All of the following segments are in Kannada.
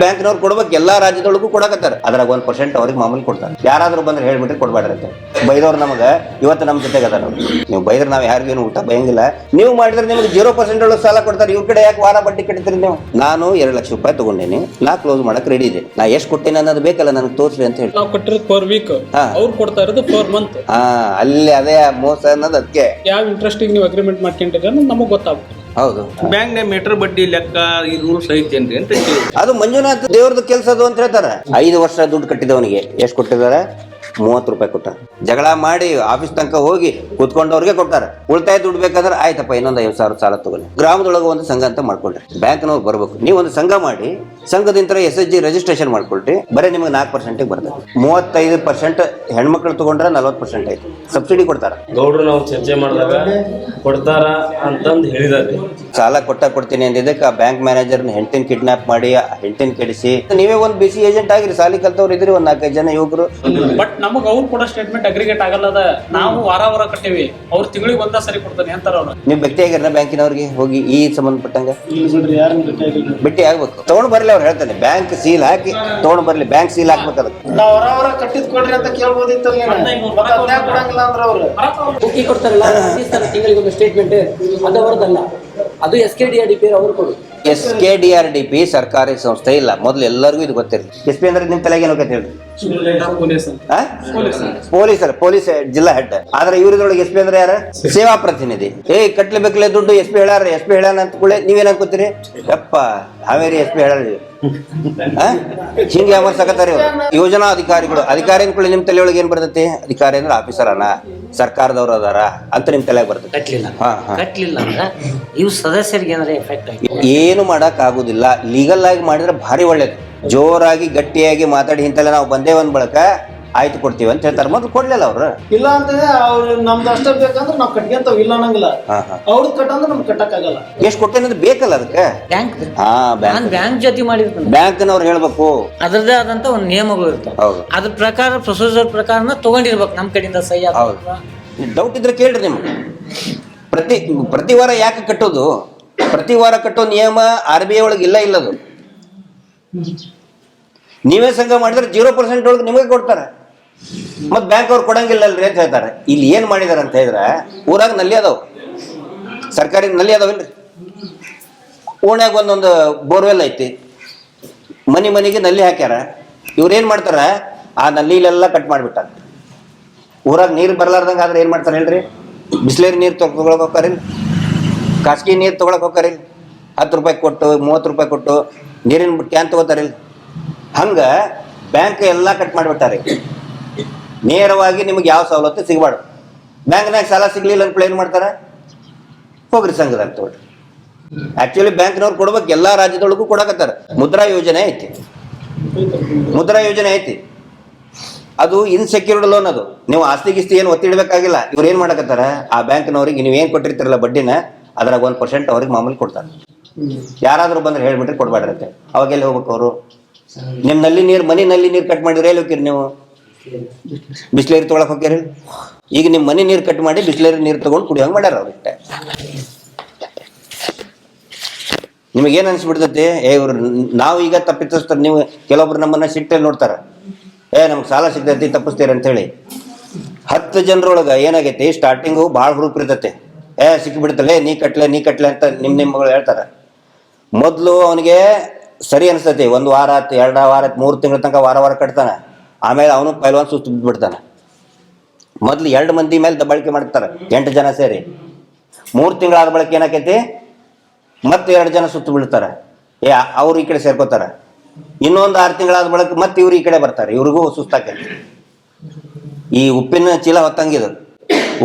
ಬ್ಯಾಂಕ್ನವ್ರು ಕೊಡ್ಬೇಕು ಎಲ್ಲಾ ರಾಜ್ಯದೊಳಗೂ ಕೊಡಕತ್ತಾರ. ಅದ್ರಾಗ ಒಂದ್ ಪರ್ಸೆಂಟ್ ಅವ್ರಿಗೆ ಮಾಮೂಲಿ ಕೊಡ್ತಾರೆ. ಯಾರಾದ್ರೂ ಬಂದ್ರೆ ಹೇಳ್ಬಿಟ್ರೆ ಕೊಡ್ಬೇಡ್ರಂತೆ ಬೈದವ್ರು ನಮಗ ಇವತ್ತು ನಮ್ಮ ಜೊತೆಗೆ ಅದಾರ ನೀವು ಬೈದ್ರೆ ನಾವು ಯಾರಿಗೇನು ಊಟ ಬಯಂಗಿಲ್ಲ. ನೀವು ಮಾಡಿದ್ರೆ ನಿಮ್ಗೆ ಜೀರೋ ಪರ್ಸೆಂಟ್ ಒಳಗೆ ಸಾಲ ಕೊಡ್ತಾರೆ. ಇವ್ರ ಕಡೆ ಯಾಕೆ ವಾರ ಬಡ್ಡಿ ಕಟ್ಟಿದ್ರಿ ನೀವು? ನಾನು ಎರಡು ಲಕ್ಷ ರೂಪಾಯಿ ತಗೊಂಡೇನಿ. ನಾ ಕ್ಲೋಸ್ ಮಾಡಕ್ ರೆಡಿ ಇದೆ ನಾ ಎಷ್ಟು ಕೊಟ್ಟೇನೆ ಅನ್ನೋದು ಬೇಕಲ್ಲ ನನಗೆ ತೋರಿಸ್ರಿ ಅಂತ ಹೇಳಿ. ನಾವು ಕೊಟ್ಟಿರೋದು ಫೋರ್ ವೀಕ್. ಅವ್ರು ಕೊಡ್ತಾ ಇರೋದು ಫೋರ್ ಮಂತ್ ಹಾ ಅಲ್ಲಿ ಅದೇ ಮೋಸ ಅನ್ನೋದು ಅದಕ್ಕೆ ಯಾವ ಇಂಟ್ರೆಸ್ಟಿಗೆ ನೀವು ಅಗ್ರಿಮೆಂಟ್ ಮಾಡ್ಕೊಂಡಿದ್ರೆ ನಮಗೆ ಗೊತ್ತಾಗುತ್ತೆ ಹೌದು. ಬ್ಯಾಂಕ್ನ ಮೀಟರ್ ಬಡ್ಡಿ ಲೆಕ್ಕ ಈ ರೂಲ್ಸ್ ಐತೇನ್ರಿ ಅಂತ ಕೇಳಿ ಅದು ಮಂಜುನಾಥ್ ದೇವ್ರದ್ದು ಕೆಲಸ ಅದು ಅಂತ ಹೇಳ್ತಾರೆ. ಐದು ವರ್ಷ ದುಡ್ಡು ಕಟ್ಟಿದವನಿಗೆ. ಎಷ್ಟು ಕೊಟ್ಟಿದ್ದಾರೆ? ಮೂವತ್ತು ರೂಪಾಯಿ ಕೊಟ್ಟಾರ ಜಗಳ ಮಾಡಿ ಆಫೀಸ್ ತನಕ ಹೋಗಿ ಕುತ್ಕೊಂಡವ್ರಿಗೆ ಕೊಟ್ಟಾರ. ಉಳಿತಾಯ ದುಡ್ಡು ಬೇಕಾದ್ರೆ ಆಯ್ತಪ್ಪ ಇನ್ನೊಂದು ಐವತ್ತು ಸಾವಿರ ಸಾಲ ತಗೊಳ್ಳಿ. ಗ್ರಾಮದೊಳಗೆ ಒಂದು ಸಂಘ ಅಂತ ಮಾಡ್ಕೊಳ್ರಿ. ಬ್ಯಾಂಕ್ನವ್ರು ಬರ್ಬೇಕು. ನೀವು ಒಂದು ಸಂಘ ಮಾಡಿ ಸಂಘದಿಂದ ಎಸ್ ಎಸ್ ಜಿ ರಿಜಿಸ್ಟ್ರೇಷನ್ ಮಾಡ್ಕೊಳ್ರಿ. ಬರೀ ನಿಮಗೆ ನಾಲ್ಕು ಪರ್ಸೆಂಟಿಗೆ ಬರ್ತದೆ. ಮೂವತ್ತೈದು ಪರ್ಸೆಂಟ್ ಹೆಣ್ಮಕ್ಳು ತಗೊಂಡ್ರೆ ನಲ್ವತ್ತು ಪರ್ಸೆಂಟ್ ಆಯ್ತು. ಸಬ್ಸಿಡಿ ಕೊಡ್ತಾರೆ. ಗೌಡ್ರು ನಾವು ಚರ್ಚೆ ಮಾಡಿದಾಗ ಕೊಡ್ತಾರ ಅಂತಂದು ಹೇಳಿದಾರೆ ಸಾಲ ಕೊಟ್ಟ ಕೊಡ್ತೀನಿ ಅಂದಿದ್ದಕ್ಕೆ ಆ ಬ್ಯಾಂಕ್ ಮ್ಯಾನೇಜರ್ನ ಹೆಂಡತಿನ ಕಿಡ್ನಾಪ್ ಮಾಡಿ ಹೆಂಡತಿನ ಕೆಡಿಸಿ. ನೀವೇ ಒಂದು ಬಿಸಿ ಏಜೆಂಟ್ ಆಗಿರಿ ಸಾಲಿ ಕಲ್ತವ್ರು ಇದ್ರಿ ಒಂದು ನಾಲ್ಕೈದು ಜನ ಯುವಕರು. ಬಟ್ ನಮಗೆ ಅವ್ರು ಕೂಡ ಸ್ಟೇಟ್ಮೆಂಟ್ ಅಗ್ರಿಗೇಟ್ ಆಗಲ್ಲ ಅದ ನಾವು ವಾರ ವಾರ ಕಟ್ಟೇವಿ ಅವ್ರು ತಿಂಗಳಿಗೆ ಒಂದ ಸರಿ ಕೊಡ್ತಾನೆ ಅಂತಾರ ಅವ್ರು ನೀವು ಭೇಟಿ ಆಗಿರ ಬ್ಯಾಂಕಿನವ್ರಿಗೆ ಹೋಗಿ ಈ ಸಂಬಂಧಪಟ್ಟಂಗೆ ಭೇಟಿ ಆಗ್ಬೇಕು ತಗೊಂಡ್ ಬರ್ಲಿ ಅವ್ರು ಹೇಳ್ತಾನೆ ಬ್ಯಾಂಕ್ ಸೀಲ್ ಹಾಕಿ ತಗೊಂಡ್ ಬರ್ಲಿ ಬ್ಯಾಂಕ್ ಸೀಲ್ ಹಾಕ್ಬೇಕು ಅದಕ್ಕೆ ನಾವ್ ವಾರ ಹೊರ ಕಟ್ಟಿದ್ ಕೊಡ್ರಿ ಅಂತ ಕೇಳ್ಬೋದಿತ್ತಲ್ಲ ಕೊಡಂಗಿಲ್ಲ ಅಂದ್ರ ಅವ್ರು ಬುಕ್ಕಿ ಕೊಡ್ತಾರಲ್ಲ ತಿಂಗಳಿಗೆ ಒಂದು ಸ್ಟೇಟ್ಮೆಂಟ್ ಅದ ಅವರದಲ್ಲ ಅದು S K D R D P ಅವರು ಕೊಡು S K D R D P ಸರ್ಕಾರಿ ಸಂಸ್ಥೆ ಇಲ್ಲ. ಮೊದಲು ಎಲ್ಲರಿಗೂ ಇದು ಗೊತ್ತಿರಲಿ ಎಸ್ ಪಿ ಅಂದ್ರೆ ನಿಮ್ ತಲೆಗೆ ಏನು ಹೇಳಿ. ಪೊಲೀಸ್? ಪೊಲೀಸ್ ಜಿಲ್ಲಾ ಹೆಡ್. ಆದ್ರೆ ಇವ್ರದ್ರೊಳಗೆ ಎಸ್ ಪಿ ಅಂದ್ರೆ ಯಾರ? ಸೇವಾ ಪ್ರತಿನಿಧಿ. ಏ ಕಟ್ಲೇಬೇಕಲ್ಲ ದುಡ್ಡು ಎಸ್ ಪಿ ಹೇಳಾರ ಎಸ್ ಪಿ ಹೇಳ್ಯಾನ ಅಂತ ಕೂಡ ನೀವೇನ್ ಅನ್ಕೋತೀರಿ? ಯಪ್ಪ ಹಾವೇರಿ ಎಸ್ ಪಿ ಹೇಳ ಹಿಂಗೆ ಯಾವರ್ಸಕತ್ತಾರ ಇವ್ರು? ಯೋಜನಾ ಅಧಿಕಾರಿಗಳು. ಅಧಿಕಾರಿ ಅಂದ್ಕೊಳ್ಳಿ ನಿಮ್ ತಲೆಯೊಳಗೆ ಏನ್ ಬರ್ತೈತಿ? ಅಧಿಕಾರಿ ಅಂದ್ರೆ ಆಫೀಸರ್ ಅನ ಸರ್ಕಾರದವ್ರು ಅದಾರ? ಅಂತ ನಿಮ್ ತಲೆಯಾಗ ಬರ್ತೈತಿ. ಕಟ್ಲಿಲ್ಲ. ಅಂದ್ರೆ ಇವು ಸದಸ್ಯರಿಗೆ ಏನಾರ ಎಫೆಕ್ಟ್ ಆಗಿ ಏನು ಮಾಡಕ್ ಆಗುದಿಲ್ಲ ಲೀಗಲ್ ಆಗಿ ಮಾಡಿದ್ರೆ ಭಾರಿ ಒಳ್ಳೇದು. ಜೋರಾಗಿ ಗಟ್ಟಿಯಾಗಿ ಮಾತಾಡಿ ಇಂತೆಲ್ಲ ನಾವು ಬಂದೇ ಒಂದ್ ಬಳಕ ಆಯ್ತು ಕೊಡ್ತೀವಿ ಅಂತ ಹೇಳ್ತಾರೆ. ಮೊದಲು ಕೊಡ್ಲಿಲ್ಲ ಅವ್ರು. ಇಲ್ಲ ಅಂತಂದ್ರೆ ಅವ್ರು ನಮ್ದು ಅಷ್ಟೇ ಬೇಕಂದ್ರೆ ನಾವು ಕಟ್ಕೊಂತಾವ್ ಇಲ್ಲ ಅನ್ನಂಗಿಲ್ಲ. ಹಾ ಹಾ. ಅವ್ರದ್ ಕಟ್ಟಂದ್ರೆ ನಮ್ಗೆ ಕಟ್ಟಕ್ಕಾಗಲ್ಲ ಎಷ್ಟು ಕೊಟ್ಟೇನಂದ್ರೆ ಬೇಕಲ್ಲ ಅದಕ್ಕೆ? ಬ್ಯಾಂಕ್ ಹಾ ನಾನು ಬ್ಯಾಂಕ್. ಬ್ಯಾಂಕ್ ಜೊತೆ ಮಾಡಿರ್ತೀನಿ. ಬ್ಯಾಂಕ್ನವ್ರು ಹೇಳ್ಬೇಕು. ಅದರದೇ ಆದಂತ ಒಂದು ನಿಯಮಗಳು ಇರ್ತಾವೆ. ಹೌದು. ಅದ್ರ ಪ್ರಕಾರ ಪ್ರೊಸೀಜರ್ ಪ್ರಕಾರನ ತಗೊಂಡಿರ್ಬೇಕು ನಮ್ಮ ಕಡೆಯಿಂದ ಸಹಿ ಹೌದು. ಡೌಟ್ ಇದ್ರೆ ಕೇಳ್ರಿ ನಿಮ್ಗೆ. ಪ್ರತಿ ಪ್ರತಿ ವಾರ ಯಾಕೆ ಕಟ್ಟೋದು? ಪ್ರತಿ ವಾರ ಕಟ್ಟೋ ನಿಯಮ ಆರ್ ಬಿ ಐ ಒಳಗೆ ಇಲ್ಲ ಇಲ್ಲದು. ನೀವೇ ಸಂಘ ಮಾಡಿದ್ರೆ ಜೀರೋ ಪರ್ಸೆಂಟ್ ಒಳಗೆ ನಿಮಗೆ ಕೊಡ್ತಾರೆ. ಮತ್ತೆ ಬ್ಯಾಂಕ್ ಅವ್ರು ಕೊಡಂಗಿಲ್ಲ ಅಲ್ರಿ ಅಂತ ಹೇಳ್ತಾರೆ. ಇಲ್ಲಿ ಏನ್ ಮಾಡಿದಾರೆ ಅಂತ ಹೇಳಿದ್ರೆ, ಊರಾಗ ನಲ್ಲಿ ಅದಾವ. ಸರ್ಕಾರಿ ನಲ್ಲಿ ಅದಾವಿಲ್ರಿ ಓಣ್ಯಾಗ ಒಂದೊಂದು ಬೋರ್ವೆಲ್ ಐತಿ. ಮನಿ ಮನಿಗೆ ನಲ್ಲಿ ಹಾಕ್ಯಾರ. ಇವ್ರು ಏನ್ ಮಾಡ್ತಾರ, ಆ ನಲ್ಲಿಲೆಲ್ಲ ಕಟ್ ಮಾಡಿಬಿಟ್ಟಾರ. ಊರಾಗ ನೀರು ಬರ್ಲಾರ್ದಂಗ ಆದ್ರೆ ಏನ್ ಮಾಡ್ತಾರೆ ಹೇಳ್ರಿ? ಬಿಸ್ಲೇರಿ ನೀರು ತಗೊಳಕ್ ಹೋಗ್ತಾರಿಲ್ಲ ಖಾಸಗಿ ನೀರು ತಗೊಳಕ್ ಹೋಗ್ತಾರಿಲ್ಲ ಹತ್ತು ರೂಪಾಯಿ ಕೊಟ್ಟು, ಮೂವತ್ತು ರೂಪಾಯಿ ಕೊಟ್ಟು ನೀರಿನ ಕ್ಯಾನ್ ತಗೋತಾರಿಲ್ಲ ಹಂಗ ಬ್ಯಾಂಕ್ ಎಲ್ಲ ಕಟ್ ಮಾಡಿಬಿಟ್ಟಾರೆ. ನೇರವಾಗಿ ನಿಮ್ಗೆ ಯಾವ ಸವಲತ್ತು ಸಿಗಬಾರ್ದು. ಬ್ಯಾಂಕ್ನಾಗ ಸಾಲ ಸಿಗ್ಲಿಲ್ಲ ಅಂತ ಏನು ಮಾಡ್ತಾರೆ? ಹೋಗ್ರಿ ಸಂಘದಾಗ ತಗೊಳ್ರಿ ಆಕ್ಚುಲಿ ಬ್ಯಾಂಕ್ನವ್ರು ಕೊಡ್ಬೇಕು, ಎಲ್ಲಾ ರಾಜ್ಯದೊಳಗೂ ಕೊಡಕತ್ತಾರ. ಮುದ್ರಾ ಯೋಜನೆ ಐತಿ. ಮುದ್ರಾ ಯೋಜನೆ ಐತಿ. ಅದು ಇನ್ಸೆಕ್ಯೂರ್ಡ್ ಲೋನ್ ಅದು. ನೀವು ಆಸ್ತಿ ಗಿಸ್ತಿ ಏನು ಒತ್ತಿಡ್ಬೇಕಾಗಿಲ್ಲ ಇವ್ರು ಏನ್ ಮಾಡಕತ್ತಾರ? ಆ ಬ್ಯಾಂಕ್ನವ್ರಿಗೆ ನೀವು ಏನ್ ಕೊಟ್ಟಿರ್ತೀರಲ್ಲ ಬಡ್ಡಿನ, ಅದ್ರಾಗ ಒಂದ್ ಪರ್ಸೆಂಟ್ ಅವ್ರಿಗೆ ಮಾಮೂಲಿ ಕೊಡ್ತಾರೆ. ಯಾರಾದ್ರೂ ಬಂದ್ರೆ ಹೇಳ್ಬಿಟ್ರೆ ಕೊಡ್ಬೇಡ್ರಂತೆ ಅವಾಗ ಎಲ್ಲಿ ಹೋಗ್ಬೇಕು ಅವರು? ನಿಮ್ನಲ್ಲಿ ನೀರು ಮನಿ ನಲ್ಲಿ ನೀರು ಕಟ್ ಮಾಡಿದ್ರೆ ಎಲ್ಲಿ ಹೋಗ್ತೀರಿ ನೀವು? ಬಿಸ್ಲೇರಿ ತೊಗೊಳಕ್ ಹೋಗ್ಯಾರಿ ಈಗ ನಿಮ್ಮ ಮನೆ ನೀರು ಕಟ್ ಮಾಡಿ ಬಿಸ್ಲೇರಿ ನೀರು ತಗೊಂಡು ಕುಡಿಯೋಂಗ್ ಮಾಡ್ಯಾರ ಅವ್ರಿಟ್ಟ ನಿಮಗೇನು ಅನ್ಸ್ಬಿಡ್ತೈತಿ? ಏ, ಇವ್ರು ನಾವು ಈಗ ತಪ್ಪಿತಸ್ತಾರೆ ನೀವು ಕೆಲವೊಬ್ರು ನಮ್ಮನ್ನ ಸಿಟ್ಟಲ್ಲಿ ನೋಡ್ತಾರೆ. ಏ, ನಮ್ಗೆ ಸಾಲ ಸಿಗ್ತೈತಿ, ತಪ್ಪಿಸ್ತೀರ ಅಂತೇಳಿ ಹತ್ತು ಜನರೊಳಗೆ ಏನಾಗೈತಿ? ಸ್ಟಾರ್ಟಿಂಗು ಭಾಳ ಹುರುಪ್ ಇರ್ತೈತಿ. ಏ ಸಿಕ್ಕಿಬಿಡ್ತಲೆ ನೀ ಕಟ್ಲೆ ನೀ ಕಟ್ಲೆ ಅಂತ ನಿಮ್ಮ ನಿಮ್ಮಗಳು ಹೇಳ್ತಾರೆ. ಮೊದಲು ಅವನಿಗೆ ಸರಿ ಅನಿಸ್ತೈತಿ, ಒಂದು ವಾರ ಆತು, ಎರಡು ವಾರ ಆತ್, ಮೂರು ತಿಂಗಳ ತನಕ ವಾರ ವಾರ ಕಟ್ತಾನೆ. ಆಮೇಲೆ ಅವನು ಪೈಲ್ವಾನ್ ಸುಸ್ತು ಬಿದ್ದುಬಿಡ್ತಾನೆ ಮೊದ್ಲು ಎರಡು ಮಂದಿ ಮೇಲೆ ದಬ್ಬಾಳಿಕೆ ಮಾಡ್ತಾರೆ, ಎಂಟು ಜನ ಸೇರಿ. ಮೂರು ತಿಂಗಳಾದ ಬಳಿಕ ಏನಾಕೈತಿ? ಮತ್ತೆ ಎರಡು ಜನ ಸುತ್ತು ಬಿಡ್ತಾರೆ ಏ, ಅವ್ರು ಈ ಕಡೆ ಸೇರ್ಕೋತಾರೆ. ಇನ್ನೊಂದು ಆರು ತಿಂಗಳಾದ ಬಳಿಕ ಮತ್ತೆ ಇವ್ರು ಈ ಕಡೆ ಬರ್ತಾರೆ, ಇವ್ರಿಗೂ ಸುಸ್ತಾಕೈತಿ. ಈ ಉಪ್ಪಿನ ಚೀಲ ಹೊತ್ತಂಗಿದು.